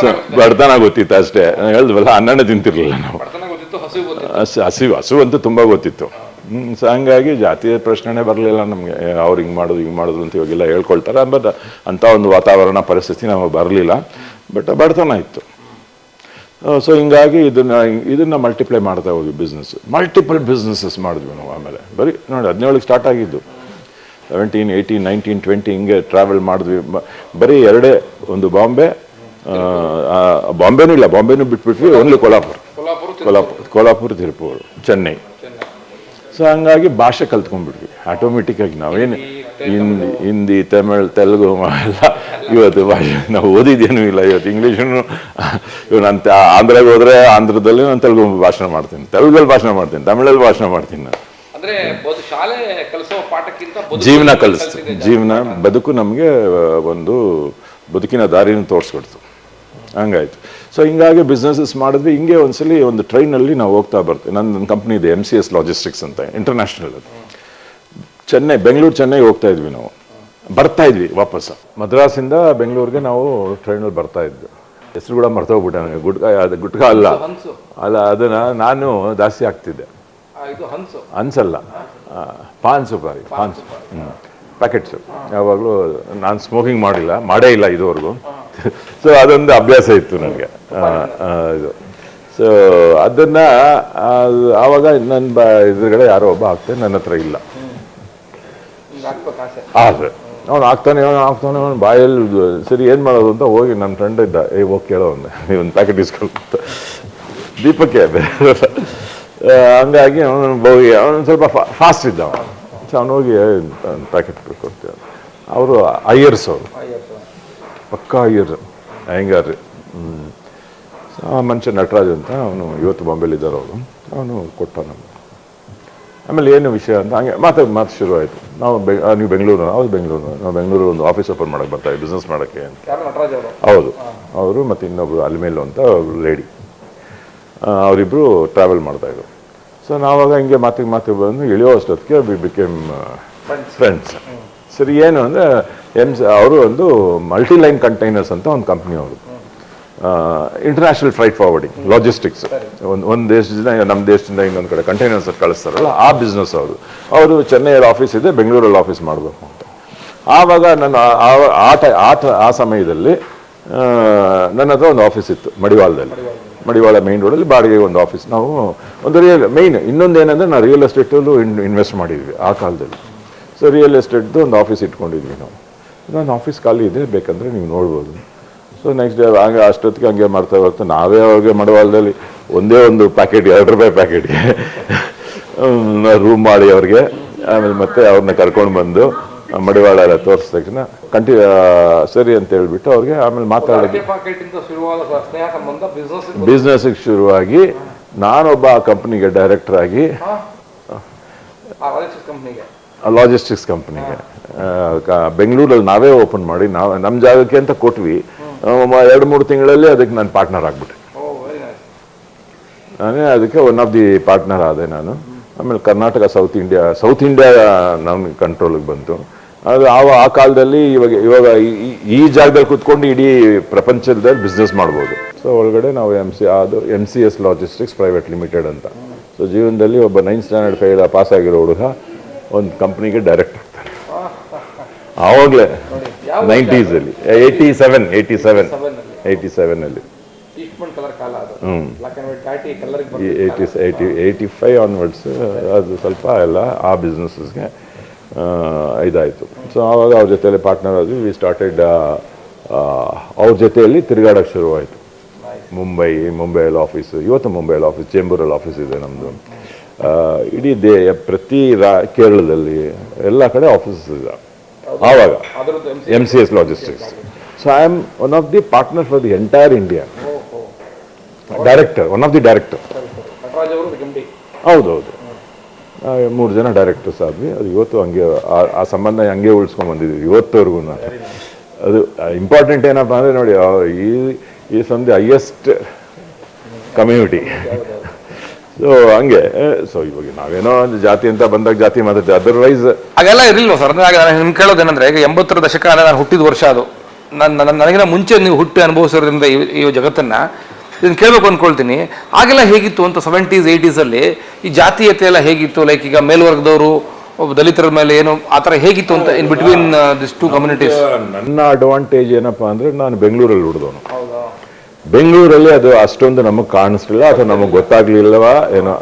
ಸೊ ಬಡತನ ಗೊತ್ತಿತ್ತು ಅಷ್ಟೇ. ನಾನು ಹೇಳಿದ್ವಲ್ಲ ಅನ್ನನೇ ತಿಂತಿರಲಿಲ್ಲ ನಾವು. ಹಸಿ ಹಸಿವು ಹಸಿವು ಹಸು ಅಂತೂ ತುಂಬ ಗೊತ್ತಿತ್ತು. ಸೊ ಹಂಗಾಗಿ ಜಾತಿಯ ಪ್ರಶ್ನೆನೇ ಬರಲಿಲ್ಲ ನಮಗೆ. ಅವ್ರು ಹಿಂಗೆ ಮಾಡೋದು ಹಿಂಗೆ ಮಾಡೋದು ಅಂತ ಇವಾಗೆಲ್ಲ ಹೇಳ್ಕೊಳ್ತಾರೆ. ಬಟ್ ಅಂಥ ಒಂದು ವಾತಾವರಣ ಪರಿಸ್ಥಿತಿ ನಮಗೆ ಬರಲಿಲ್ಲ. ಬಟ್ ಬಡತನ ಇತ್ತು. ಸೊ ಹಿಂಗಾಗಿ ಇದನ್ನ ಇದನ್ನ ಮಲ್ಟಿಪ್ಲೈ ಮಾಡ್ತಾ ಹೋದ್ವಿ ಬಿಸ್ನೆಸ್ ಮಲ್ಟಿಪಲ್ ಬಿಸ್ನೆಸಸ್ ಮಾಡಿದ್ವಿ ನಾವು ಆಮೇಲೆ. ಬರೀ ನೋಡಿ ಹದಿನೇಳಕ್ಕೆ ಸ್ಟಾರ್ಟ್ ಆಗಿದ್ದು. ಸೆವೆಂಟೀನ್ ಏಯ್ಟೀನ್ ನೈನ್ಟೀನ್ ಟ್ವೆಂಟಿ ಹಿಂಗೆ ಟ್ರಾವೆಲ್ ಮಾಡಿದ್ವಿ. ಬರೀ ಎರಡೇ ಒಂದು ಬಾಂಬೆ ಬಾಂಬೆನೂ ಇಲ್ಲ ಬಾಂಬೆನೂ ಬಿಟ್ಬಿಟ್ವಿ. ಓನ್ಲಿ ಕೊಲ್ಹಾಪುರ. ಕೊಲ್ಹಾಪುರ ಕೊಲ್ಹಾಪುರ ತಿರುಪುರ್ ತಿರುಪೂರು ಚೆನ್ನೈ. ಸೊ ಹಂಗಾಗಿ ಭಾಷೆ ಕಲ್ತ್ಕೊಂಡ್ಬಿಟ್ವಿ. ಆಟೋಮೆಟಿಕ್ ಆಗಿ ನಾವೇನು ಹಿಂದಿ ಹಿಂದಿ ತಮಿಳ್ ತೆಲುಗು ಎಲ್ಲ. ಇವತ್ತು ಭಾಷೆ ನಾವು ಓದಿದ್ದೇನೂ ಇಲ್ಲ ಇವತ್ತು. ಇಂಗ್ಲೀಷನ್ನು ಇವ್ ನಾನು ಆಂಧ್ರಗೆ ಹೋದ್ರೆ ಆಂಧ್ರದಲ್ಲಿ ನಾನು ತೆಲುಗು ಭಾಷಣ ಮಾಡ್ತೀನಿ. ತೆಲುಗಲ್ಲಿ ಭಾಷಣ ಮಾಡ್ತೀನಿ ತಮಿಳಲ್ಲಿ ಭಾಷಣ ಮಾಡ್ತೀನಿ ನಾನು. ಜೀವನ ಕಲಿಸ್ತು ಜೀವನ ಬದುಕು ನಮಗೆ ಒಂದು ಬದುಕಿನ ದಾರಿನ ತೋರಿಸ್ಕೊಡ್ತು. ಹಂಗಾಯ್ತು. ಸೊ ಹಿಂಗಾಗಿ ಬಿಸ್ನೆಸಸ್ ಮಾಡಿದ್ವಿ. ಹಿಂಗೆ ಒಂದ್ಸಲಿ ಒಂದು ಟ್ರೈನಲ್ಲಿ ನಾವು ಹೋಗ್ತಾ ಬರ್ತೀವಿ ನನ್ನ ಕಂಪ್ನಿ ಇದೆ ಎಂ ಸಿ ಎಸ್ ಲಾಜಿಸ್ಟಿಕ್ಸ್ ಅಂತ ಇಂಟರ್ನ್ಯಾಷನಲ್ ಅದು. ಚೆನ್ನೈ ಬೆಂಗಳೂರು ಚೆನ್ನೈ ಹೋಗ್ತಾ ಇದ್ವಿ ನಾವು. ಬರ್ತಾ ಇದ್ವಿ ವಾಪಸ್ ಮದ್ರಾಸಿಂದ ಬೆಂಗಳೂರಿಗೆ ನಾವು ಟ್ರೈನಲ್ಲಿ ಬರ್ತಾ ಇದ್ವಿ. ಹೆಸರು ಕೂಡ ಮರ್ತೋಗ್ಬಿಟ್ಟೆ ನನಗೆ. ಗುಟ್ಕ ಅದು ಗುಟ್ಕ ಅಲ್ಲ. ಅಲ್ಲ ಅದನ್ನ ನಾನು ಜಾಸ್ತಿ ಆಗ್ತಿದ್ದೆ. ಅನ್ಸಲ್ಲ ಪಾನ್ ಸುಪಾರಿ ಪಾನ್ ಪ್ಯಾಕೆಟ್ಸು ಯಾವಾಗಲೂ ನಾನು ಸ್ಮೋಕಿಂಗ್ ಮಾಡಿಲ್ಲ. ಮಾಡೇ ಇಲ್ಲ ಇದುವರೆಗೂ. ಸೊ ಅದೊಂದು ಅಭ್ಯಾಸ ಇತ್ತು ನನಗೆ. ಇದು. ಸೊ ಅದನ್ನು ಆವಾಗ ನನ್ನ ಬ ಎದುರುಗಡೆ ಯಾರೋ ಒಬ್ಬ ಆಗ್ತದೆ ನನ್ನ ಹತ್ರ ಇಲ್ಲ. ಆಸೆ. ಅವ್ನು ಆಗ್ತಾನೆ, ಅವನು ಆಗ್ತಾನೆ, ಅವನು ಬಾಯಲ್ಲಿ ಸರಿ, ಏನು ಮಾಡೋದು ಅಂತ ಹೋಗಿ ನನ್ನ ಫ್ರೆಂಡ್ ಇದ್ದ, ಏ, ಹೋಗಿ ಕೇಳೋ ಒಂದು ಒಂದು ಪ್ಯಾಕೆಟ್ ಇಸ್ಕೊಂಡ್ ದೀಪಕ್ಕೆ ಹಂಗಾಗಿ ಅವನು ಹೋಗಿ ಅವನು ಸ್ವಲ್ಪ ಫಾಸ್ಟ್ ಇದ್ದ ಅವನು ಅವನು ಹೋಗಿ ಪ್ಯಾಕೆಟ್ ಕೊಡ್ತೀವಿ ಅವರು ಅಯ್ಯರ್ಸ್ ಅವರು. ಪಕ್ಕ ಅಯ್ಯರ್ ಅಯ್ಯಂಗಾರ್ರಿ ಆ, ಮನುಷ್ಯ ನಟರಾಜ್ ಅಂತ, ಅವನು ಇವತ್ತು ಬಾಂಬೆಲಿದ್ದಾರೆ ಅವರು. ಅವನು ಕೊಟ್ಟ ನಮ್ಗೆ ಆಮೇಲೆ ಏನು ವಿಷಯ ಅಂತ ಹಂಗೆ ಮಾತು ಮಾತು ಶುರು ಆಯಿತು. ನಾವು ಬೆ ನೀವು ಬೆಂಗಳೂರು ಹೌದು ಬೆಂಗಳೂರು ನಾವು ಬೆಂಗಳೂರು ಒಂದು ಆಫೀಸ್ ಓಪನ್ ಮಾಡಕ್ಕೆ ಇದ್ದೀವಿ ಬಿಸ್ನೆಸ್ ಮಾಡೋಕ್ಕೆ ಅಂತ. ಹೌದು. ಅವರು ಮತ್ತು ಇನ್ನೊಬ್ರು ಅಲ್ಮೇಲು ಅಂತ ಲೇಡಿ ಅವರಿಬ್ಬರು ಟ್ರಾವೆಲ್ ಮಾಡ್ತಾಯಿದ್ರು ಸೊ ನಾವಾಗ ಹಿಂಗೆ ಮಾತಿಗೆ ಮಾತಿಗೆ ಬಂದು ಇಳಿಯೋ ಅಷ್ಟೊತ್ತಿಗೆ ವಿ ಬಿಕೇಮ್ ಫ್ರೆಂಡ್ಸ್ ಸರಿ ಏನು ಅಂದರೆ ಎಮ್ಸ್ ಅವರು ಒಂದು ಮಲ್ಟಿಲೈನ್ ಕಂಟೈನರ್ಸ್ ಅಂತ ಒಂದು ಕಂಪ್ನಿ ಅವರು ಇಂಟರ್ನ್ಯಾಷನಲ್ ಫ್ರೈಟ್ ಫಾರ್ವರ್ಡಿಂಗ್ ಲಾಜಿಸ್ಟಿಕ್ಸ್ ಒಂದು ಒಂದು ದೇಶದಿಂದ ನಮ್ಮ ದೇಶದಿಂದ ಇನ್ನೊಂದು ಕಡೆ ಕಂಟೈನರ್ಸ್ ಕಳಿಸ್ತಾರಲ್ಲ, ಆ ಬಿಸ್ನೆಸ್ ಅವರು. ಅವರು ಚೆನ್ನೈಯಲ್ಲಿ ಆಫೀಸ್ ಇದೆ, ಬೆಂಗಳೂರಲ್ಲಿ ಆಫೀಸ್ ಮಾಡಬೇಕು ಅಂತ. ಆವಾಗ ನನ್ನ, ಆ- ಟೈ ಆ ಸಮಯದಲ್ಲಿ ನನ್ನ ಹತ್ರ ಒಂದು ಆಫೀಸ್ ಇತ್ತು, ಮಡಿವಾಳದಲ್ಲಿ. ಮಡಿವಾಳ ಮೈನ್ ರೋಡಲ್ಲಿ ಬಾಡಿಗೆ ಒಂದು ಆಫೀಸ್ ನಾವು ಒಂದು ರಿಯಲ್ ಮೈನ್ ಇನ್ನೊಂದು ಏನಂದರೆ ನಾವು ರಿಯಲ್ ಎಸ್ಟೇಟಲ್ಲೂ ಇನ್ವೆಸ್ಟ್ ಮಾಡಿದ್ವಿ, ಆ ಕಾಲದಲ್ಲಿ. ಸೊ ರಿಯಲ್ ಎಸ್ಟೇಟ್ದು ಒಂದು ಆಫೀಸ್ ಇಟ್ಕೊಂಡಿದ್ವಿ ನಾವು. ನಾನು ಆಫೀಸ್ ಖಾಲಿ ಇದೆ ಬೇಕಂದರೆ ನೀವು ನೋಡ್ಬೋದು. ಸೊ ನೆಕ್ಸ್ಟ್ ಡೇ ಹಂಗೆ ಅಷ್ಟೊತ್ತಿಗೆ ಹಂಗೆ ಮಾಡ್ತಾ ಬರ್ತಾ ನಾವೇ ಅವ್ರಿಗೆ ಮಡವಾಳದಲ್ಲಿ ಒಂದೇ ಒಂದು ಪ್ಯಾಕೆಟ್ ಎರಡು ರೂಪಾಯಿ ಪ್ಯಾಕೆಟ್ಗೆ ರೂಮ್ ಮಾಡಿ ಅವ್ರಿಗೆ. ಆಮೇಲೆ ಮತ್ತೆ ಅವ್ರನ್ನ ಕರ್ಕೊಂಡು ಬಂದು ಮಡಿವಾಳ ಎಲ್ಲ ತೋರಿಸಿದ ತಕ್ಷಣ ಕಂಟಿ ಸರಿ ಅಂತ ಹೇಳ್ಬಿಟ್ಟು ಅವ್ರಿಗೆ ಆಮೇಲೆ ಮಾತಾಡೋದು. ಪಾಕೆಟ್ ಇಂದ ಶುರುವಾದ ಸ- ಸ್ನೇಹ ಸಂಬಂಧ ಬಿಸ್ನೆಸ್ ಬಿಸ್ನೆಸ್ಗೆ ಶುರುವಾಗಿ ನಾನೊಬ್ಬ ಆ ಕಂಪ್ನಿಗೆ ಡೈರೆಕ್ಟರ್ ಆಗಿ ಲಾಜಿಸ್ಟಿಕ್ಸ್ ಕಂಪ್ನಿಗೆ ಬೆಂಗಳೂರಲ್ಲಿ ನಾವೇ ಓಪನ್ ಮಾಡಿ ನಾವು ನಮ್ಮ ಜಾಗಕ್ಕೆ ಅಂತ ಕೊಟ್ವಿ. ಎರಡು ಮೂರು ತಿಂಗಳಲ್ಲಿ ಅದಕ್ಕೆ ನಾನು ಪಾರ್ಟ್ನರ್ ಆಗ್ಬಿಟ್ಟೆ. ನಾನೇ ಅದಕ್ಕೆ ಒನ್ ಆಫ್ ದಿ ಪಾರ್ಟ್ನರ್ ಆದೆ ನಾನು. ಆಮೇಲೆ Karnataka south India south India ನನ್ನ ಕಂಟ್ರೋಲಿಗೆ ಬಂತು. ಅದು ಆವ ಆ ಕಾಲದಲ್ಲಿ ಇವಾಗ ಇವಾಗ ಈ- ಜಾಗದಲ್ಲಿ ಕುತ್ಕೊಂಡು ಇಡೀ ಪ್ರಪಂಚದಲ್ಲಿ ಬಿಸ್ನೆಸ್ ಮಾಡ್ಬೋದು. ಸೊ ಒಳಗಡೆ ನಾವು ಎಂ ಸಿ ಅದು M C S logistics private limited ಅಂತ. ಸೊ ಜೀವನದಲ್ಲಿ ಒಬ್ಬ ನೈನ್ ಸ್ಟ್ಯಾಂಡರ್ಡ್ ಫೈಲ್ ಪಾಸ್ ಆಗಿರೋ ಹುಡುಗ ಒಂದು ಕಂಪ್ನಿಗೆ ಡೈರೆಕ್ಟ್ ಆಗ್ತಾನೆ. ಆವಾಗಲೇ. ನೈಂಟೀಸಲ್ಲಿ. Eighty seven eighty seven seven ಅಲ್ಲಿ. Eighty ಸೆವೆನಲ್ಲಿ eighty eighty eighty five onwards ಅದು ಸ್ವಲ್ಪ ಎಲ್ಲ ಆ ಬಿಸ್ನೆಸ್ಗೆ ಇದಾಯಿತು. ಸೊ ಆವಾಗ ಅವ್ರ ಜೊತೆಯಲ್ಲಿ ಪಾರ್ಟ್ನರ್ ಆದ್ವಿ. ವಿ ಸ್ಟಾರ್ಟೆಡ್ ಅವ್ರ ಜೊತೆಯಲ್ಲಿ ತಿರುಗಾಡೋಕ್ಕೆ ಶುರುವಾಯಿತು ಮುಂಬೈ ಮುಂಬೈಯಲ್ಲಿ ಆಫೀಸ್ ಇವತ್ತು ಮುಂಬೈಯಲ್ಲಿ ಆಫೀಸ್ ಚೇಂಬೂರಲ್ಲಿ ಆಫೀಸ್ ಇದೆ ನಮ್ಮದು ಇಡೀ ದೇ ಪ್ರತಿ ರಾ ಕೇರಳದಲ್ಲಿ ಎಲ್ಲ ಕಡೆ ಆಫೀಸಸ್ ಇದೆ ಆವಾಗ M C S logistics so I am one of the partner for the entire India director one of the director ಹೌದೌದು ಮೂರು ಜನ ಡೈರೆಕ್ಟರ್ಸ್ ಆದ್ವಿ. ಅದು ಇವತ್ತು ಹಂಗೆ ಆ- ಸಂಬಂಧ ಹಂಗೆ ಉಳಿಸ್ಕೊಂಡು ಬಂದಿದ್ದೀವಿ ಇವತ್ತವರೆಗೂ ಅದು ಇಂಪಾರ್ಟೆಂಟ್ ಏನಪ್ಪ ಅಂದರೆ ನೋಡಿ ಈ ಈ some the highest community so ಹಂಗೆ. ಸೊ ಇವಾಗ ನಾವೇನೋ ಒಂದು ಜಾತಿ ಅಂತ ಬಂದಾಗ ಜಾತಿ ಮಾತಾಡ್ತೀವಿ ಅದರ್ವೈಸ್ ಹಾಗೆಲ್ಲ ಇರಲಿಲ್ಲ ಸರ್ ಅಂದ್ರೆ ನಾನು ನಿಮ್ಗೆ ಕೇಳೋದೇನಂದ್ರೆ ಈಗ ಎಂಬತ್ತರ ದಶಕ ಅಂದ್ರೆ ನಾನು ಹುಟ್ಟಿದ ವರ್ಷ ಅದು. ನನ್ನ ನನ್ನ- ನನಗಿನ ಮುಂಚೆ ನೀವು ಹುಟ್ಟಿ ಅನುಭವಿಸೋದ್ರಿಂದ ಈ ಈ ಜಗತ್ತನ್ನ ಇದನ್ನ ಕೇಳಬೇಕು ಅಂದ್ಕೊಳ್ತೀನಿ ಆಗೆಲ್ಲ ಹೇಗಿತ್ತು ಅಂತ ಸೆವೆಂಟೀಸ್ ಏಯ್ಟೀಸಲ್ಲಿ ಈ ಜಾತೀಯತೆ ಎಲ್ಲ ಹೇಗಿತ್ತು? ಲೈಕ್ ಈಗ ಮೇಲ್ವರ್ಗದವರು ಒಬ್ಬ ದಲಿತರ ಮೇಲೆ ಏನು ಆ ಥರ ಹೇಗಿತ್ತು ಅಂತ in between this two communities ನನ್ನ ಅಡ್ವಾಂಟೇಜ್ ಏನಪ್ಪಾ ಅಂದ್ರೆ ನಾನು ಬೆಂಗಳೂರಲ್ಲಿ ಹುಡ್ದವನು. ಬೆಂಗಳೂರಲ್ಲಿ ಅದು ಅಷ್ಟೊಂದು ನಮಗೆ ಕಾಣಿಸ್ಲಿಲ್ಲ ಅಥವಾ ನಮಗೆ ಗೊತ್ತಾಗ್ಲಿಲ್ಲವಾ ಏನೋ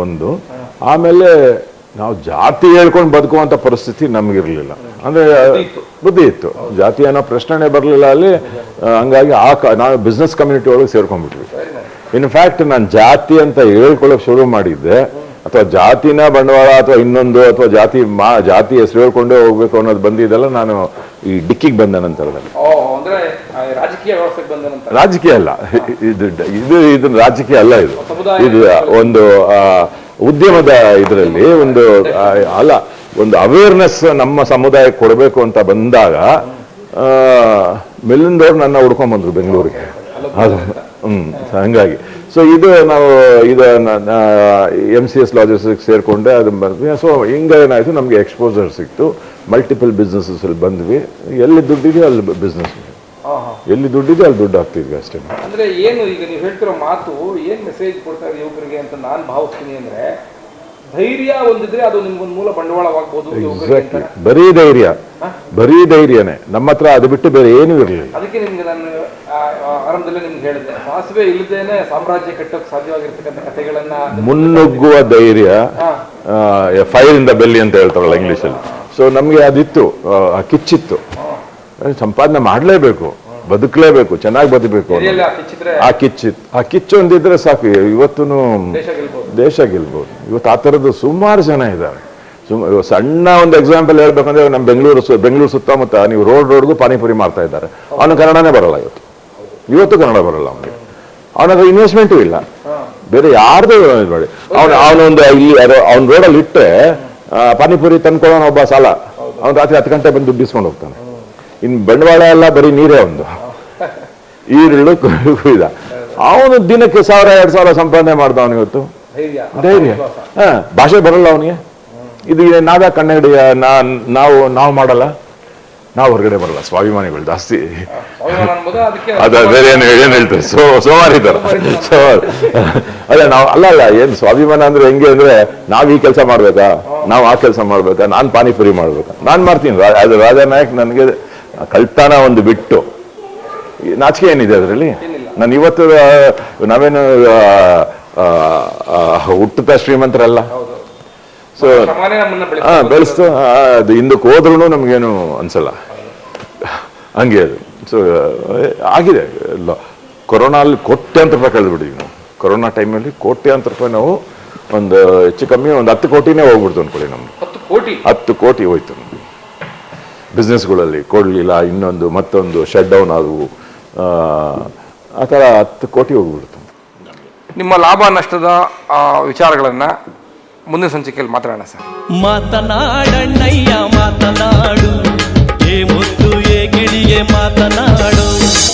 ಒಂದು. ಆಮೇಲೆ ನಾವು ಜಾತಿ ಹೇಳ್ಕೊಂಡು ಬದುಕುವಂಥ ಪರಿಸ್ಥಿತಿ ನಮಗಿರಲಿಲ್ಲ. ಅಂದರೆ ಬುದ್ಧಿ ಇತ್ತು. ಜಾತಿ ಅನ್ನೋ ಪ್ರಶ್ನೆ ಬರಲಿಲ್ಲ ಅಲ್ಲಿ ಹಂಗಾಗಿ ಆ ಕ- ನಾವು ಬಿಸ್ನೆಸ್ ಕಮ್ಯುನಿಟಿ ಒಳಗೆ ಸೇರ್ಕೊಂಡ್ಬಿಟ್ವಿ. ಇನ್ಫ್ಯಾಕ್ಟ್ ನಾನು ಜಾತಿ ಅಂತ ಹೇಳ್ಕೊಳ್ಳೋಕೆ ಶುರು ಮಾಡಿದ್ದೆ. ಅಥವಾ ಜಾತಿನ ಬಂಡವಾಳ ಅಥವಾ ಇನ್ನೊಂದು ಅಥವಾ ಜಾತಿ ಮಾ ಜಾತಿ ಹೆಸರು ಹೇಳ್ಕೊಂಡೇ ಹೋಗ್ಬೇಕು ಅನ್ನೋದು ಬಂದಿದ್ದೆಲ್ಲ ನಾನು ಈ ಡಿಕ್ಕಿಗೆ ಬಂದ ನಂತರದಲ್ಲಿ. ರಾಜಕೀಯ ವ್ಯವಸ್ಥೆಗೆ ರಾಜಕೀಯ ಅಲ್ಲ. ಇದು ಇದು ಇದು ರಾಜಕೀಯ ಅಲ್ಲ ಇದು. ಇದು ಒಂದು ಉದ್ಯಮದ ಇದರಲ್ಲಿ ಒಂದು ಅಲ್ಲ ಒಂದು ಅವೇರ್ನೆಸ್ ನಮ್ಮ ಸಮುದಾಯಕ್ಕೆ ಕೊಡಬೇಕು ಅಂತ ಬಂದಾಗ ಮೆಲ್ಲಿಂದವ್ರು ನನ್ನ ಹುಡ್ಕೊಂಡ್ ಬಂದ್ರು ಬೆಂಗಳೂರಿಗೆ. ಅದು ಹ್ಮ್ ಹಂಗಾಗಿ. ಸೊ ಇದು ನಾವು ಇದು ಎಂ ಸಿ ಎಸ್ ಲಾಜಿಸ್ಟಿಕ್ಸ್ ಸೇರ್ಕೊಂಡೆ ಅದು ಬಂದ್ವಿ. ಸೊ ಹಿಂಗ ಏನಾಯ್ತು ನಮಗೆ ಎಕ್ಸ್ಪೋಸರ್ ಸಿಕ್ತು. ಮಲ್ಟಿಪಲ್ ಬಿಸ್ನೆಸಸ್ ಅಲ್ಲಿ ಬಂದ್ವಿ. ಎಲ್ಲಿ ದುಡ್ಡಿದೆಯೋ ಅಲ್ಲಿ ಬಿಸ್ನೆಸ್ ಎಲ್ಲಿ ದುಡ್ಡಿದೆ ಅಲ್ಲಿ ದುಡ್ಡು ಹಾಕ್ತಿದ್ವಿ ಅಷ್ಟೇ. ಅಂದ್ರೆ ಏನು ಈಗ ನೀವು ಹೇಳ್ತಿರೋ ಮಾತು ಏನ್ ಮೆಸೇಜ್ ಕೊಡ್ತಾ ಇದೆ ಯುವಕರಿಗೆ ಅಂತ ನಾನು ಭಾವಿಸ್ತೀನಿ ಅಂದ್ರೆ ಧೈರ್ಯ ಒಂದಿದ್ರೆ ಅದು ನಿಮ್ಗೊಂದು ಮೂಲ ಬಂಡವಾಳವಾಗಬಹುದು ಎಕ್ಸಾಕ್ಟ್ಲಿ ಬರೀ ಧೈರ್ಯ. ಬರೀ ಧೈರ್ಯನೇ. ನಮ್ಮ ಹತ್ರ ಅದು ಬಿಟ್ಟು ಬೇರೆ ಏನೂ ಇರಲಿಲ್ಲ. ಅದಕ್ಕೆ ನಿಮ್ಗೆ ನಾನು ಆರಂಭದಲ್ಲೇ ನಿಮ್ಗೆ ಹೇಳಿದೆ ಸಾಸಿವೆ ಇಲ್ಲದೇನೆ ಸಾಮ್ರಾಜ್ಯ ಕಟ್ಟೋಕೆ ಸಾಧ್ಯವಾಗಿರ್ತಕ್ಕಂಥ ಕಥೆಗಳನ್ನ ಮುನ್ನುಗ್ಗುವ ಧೈರ್ಯ. ಫೈರ್ ಇಂದ ದ ಬೆಲ್ಲಿ ಅಂತ ಹೇಳ್ತಾರಲ್ಲ ಇಂಗ್ಲೀಷಲ್ಲಿ ಸೊ ನಮಗೆ ಅದಿತ್ತು ಕಿಚ್ಚಿತ್ತು. ಸಂಪಾದನೆ ಮಾಡಲೇಬೇಕು ಬದುಕಲೇಬೇಕು ಚೆನ್ನಾಗಿ ಬದುಕಬೇಕು. ಆ ಕಿಚ್ಚಿತ್ತು ಆ ಕಿಚ್ಚು ಒಂದಿದ್ರೆ ಸಾಕು ಇವತ್ತು ದೇಶ ಗೆಲ್ಬೋದು. ಇವತ್ತು ಆ ಥರದ್ದು ಸುಮಾರು ಜನ ಇದ್ದಾರೆ. ಸುಮ್ ಇವಾಗ ಸಣ್ಣ ಒಂದು ಎಕ್ಸಾಂಪಲ್ ಹೇಳ್ಬೇಕಂದ್ರೆ ನಮ್ಮ ಬೆಂಗಳೂರು ಸು- ಬೆಂಗಳೂರು ಸುತ್ತಮುತ್ತ ನೀವು ರೋಡ್ ರೋಡ್ಗೂ ಪಾನಿಪುರಿ ಮಾಡ್ತಾ ಇದ್ದಾರೆ. ಅವನು ಕನ್ನಡನೇ ಬರಲ್ಲ ಇವತ್ತು. ಇವತ್ತು ಕನ್ನಡ ಬರಲ್ಲ ಅವನಿಗೆ. ಅವನ ಇನ್ವೆಸ್ಟ್ಮೆಂಟು ಇಲ್ಲ. ಬೇರೆ ಯಾರ್ದು ಮಾಡಿ. ಅವನು ಅವನೊಂದು ಇಲ್ಲಿ ಅವ್ನ ರೋಡಲ್ಲಿ ಇಟ್ಟರೆ ಪಾನಿಪುರಿ ತಂದ್ಕೊಳ್ಳೋಣ ಒಬ್ಬ ಸಾಲ. ಅವ್ನು ರಾತ್ರಿ ಹತ್ತು ಗಂಟೆ ಬಂದು ದುಡ್ಡು ಇಸ್ಕೊಂಡು ಹೋಗ್ತಾನೆ. ಇನ್ನು ಬಂಡವಾಳ ಎಲ್ಲ ಬರೀ ನೀರೇ ಒಂದು. ಈರುಳ್ಳು ಕುಯ್ದ ಅವನು ದಿನಕ್ಕೆ ಸಾವಿರ ಎರಡು ಸಾವಿರ ಸಂಪಾದನೆ ಮಾಡ್ದ ಇವತ್ತು. ಧೈರ್ಯ. ಹಾ ಭಾಷೆ ಬರಲ್ಲ ಅವನಿಗೆ. ಇದು ನಾದ ಕನ್ನಡಿಯ ನಾ- ನಾವು ನಾವು ಮಾಡಲ್ಲ. ನಾವು ಹೊರಗಡೆ ಬರಲ್ಲ ಸ್ವಾಭಿಮಾನಿಗಳು ಜಾಸ್ತಿ. ಅದ ಬೇರೆ ಏನು ಏನು ಹೇಳ್ತಾರೆ? ಸೋ ಸೋಮಾರಿ ತರ ಸೋಮಾರಿ. ಅಲ್ಲ ನಾವು ಅಲ್ಲ ಅಲ್ಲ ಏನು ಸ್ವಾಭಿಮಾನ ಅಂದ್ರೆ ಹೆಂಗೆ ಅಂದ್ರೆ ನಾವು ಈ ಕೆಲಸ ಮಾಡ್ಬೇಕಾ? ನಾವು ಆ ಕೆಲಸ ಮಾಡ್ಬೇಕಾ? ನಾನು ಪಾನಿಪುರಿ ಮಾಡ್ಬೇಕಾ? ನಾನು ಮಾಡ್ತೀನಿ. ರಾಜ ಅದು ರಾಜಾ ನಾಯಕ್ ನನಗೆ ಕಳ್ತನ ಒಂದು ಬಿಟ್ಟು. ನಾಚಿಕೆ ಏನಿದೆ ಅದರಲ್ಲಿ? ನಾನು ಇವತ್ತು ಆ, ನಾವೇನು ಆ, ಆ, ಆ, ಹುಟ್ಟುತ್ತಾ ಶ್ರೀಮಂತರಲ್ಲ? ಸೊ ಬೆಳೆಸ್ತಾ ಅದು ಹಿಂದಕ್ಕೆ ಹೋದ್ರೂ ನಮಗೇನು ಅನ್ಸಲ್ಲ. ಹಂಗೆ ಅದು. ಸೊ ಆಗಿದೆ. ಕೊರೋನಾಲ್ಲಿ ಕೋಟ್ಯಾಂತರ ರೂಪಾಯಿ ಕಳೆದ್ಬಿಟ್ಟಿದ್ವಿ ನಾವು. ಕೊರೋನಾ ಟೈಮಲ್ಲಿ ಕೋಟ್ಯಾಂತರ ರೂಪಾಯಿ ನಾವು ಒಂದು ಹೆಚ್ಚು ಕಮ್ಮಿ ಒಂದು ಹತ್ತು ಕೋಟಿನೇ ಹೋಗ್ಬಿಡ್ತು ಅನ್ಕೊಳ್ಳಿ ನಮ್ಗೆ. ಹತ್ತು ಕೋಟಿ? ಹತ್ತು ಕೋಟಿ ಹೋಯ್ತು ಬಿಸ್ನೆಸ್ಗಳಲ್ಲಿ ಕೊಡಲಿಲ್ಲ ಇನ್ನೊಂದು ಮತ್ತೊಂದು ಶಟ್ ಡೌನ್ ಆದವು. ಆ, ಥರ ಹತ್ತು ಕೋಟಿ ಹೋಗ್ಬಿಡ್ತು. ನಿಮ್ಮ ಲಾಭ ನಷ್ಟದ ಆ, ವಿಚಾರಗಳನ್ನ ಮುಂದಿನ ಸಂಚಿಕೆಯಲ್ಲಿ ಮಾತಾಡೋಣ ಸರ್. ಮಾತನಾಡಣ್ಣಯ್ಯ ಮಾತನಾಡು. ಏ ಮುತ್ತು ಏ ಗಿಳಿಗೆ ಮಾತನಾಡು.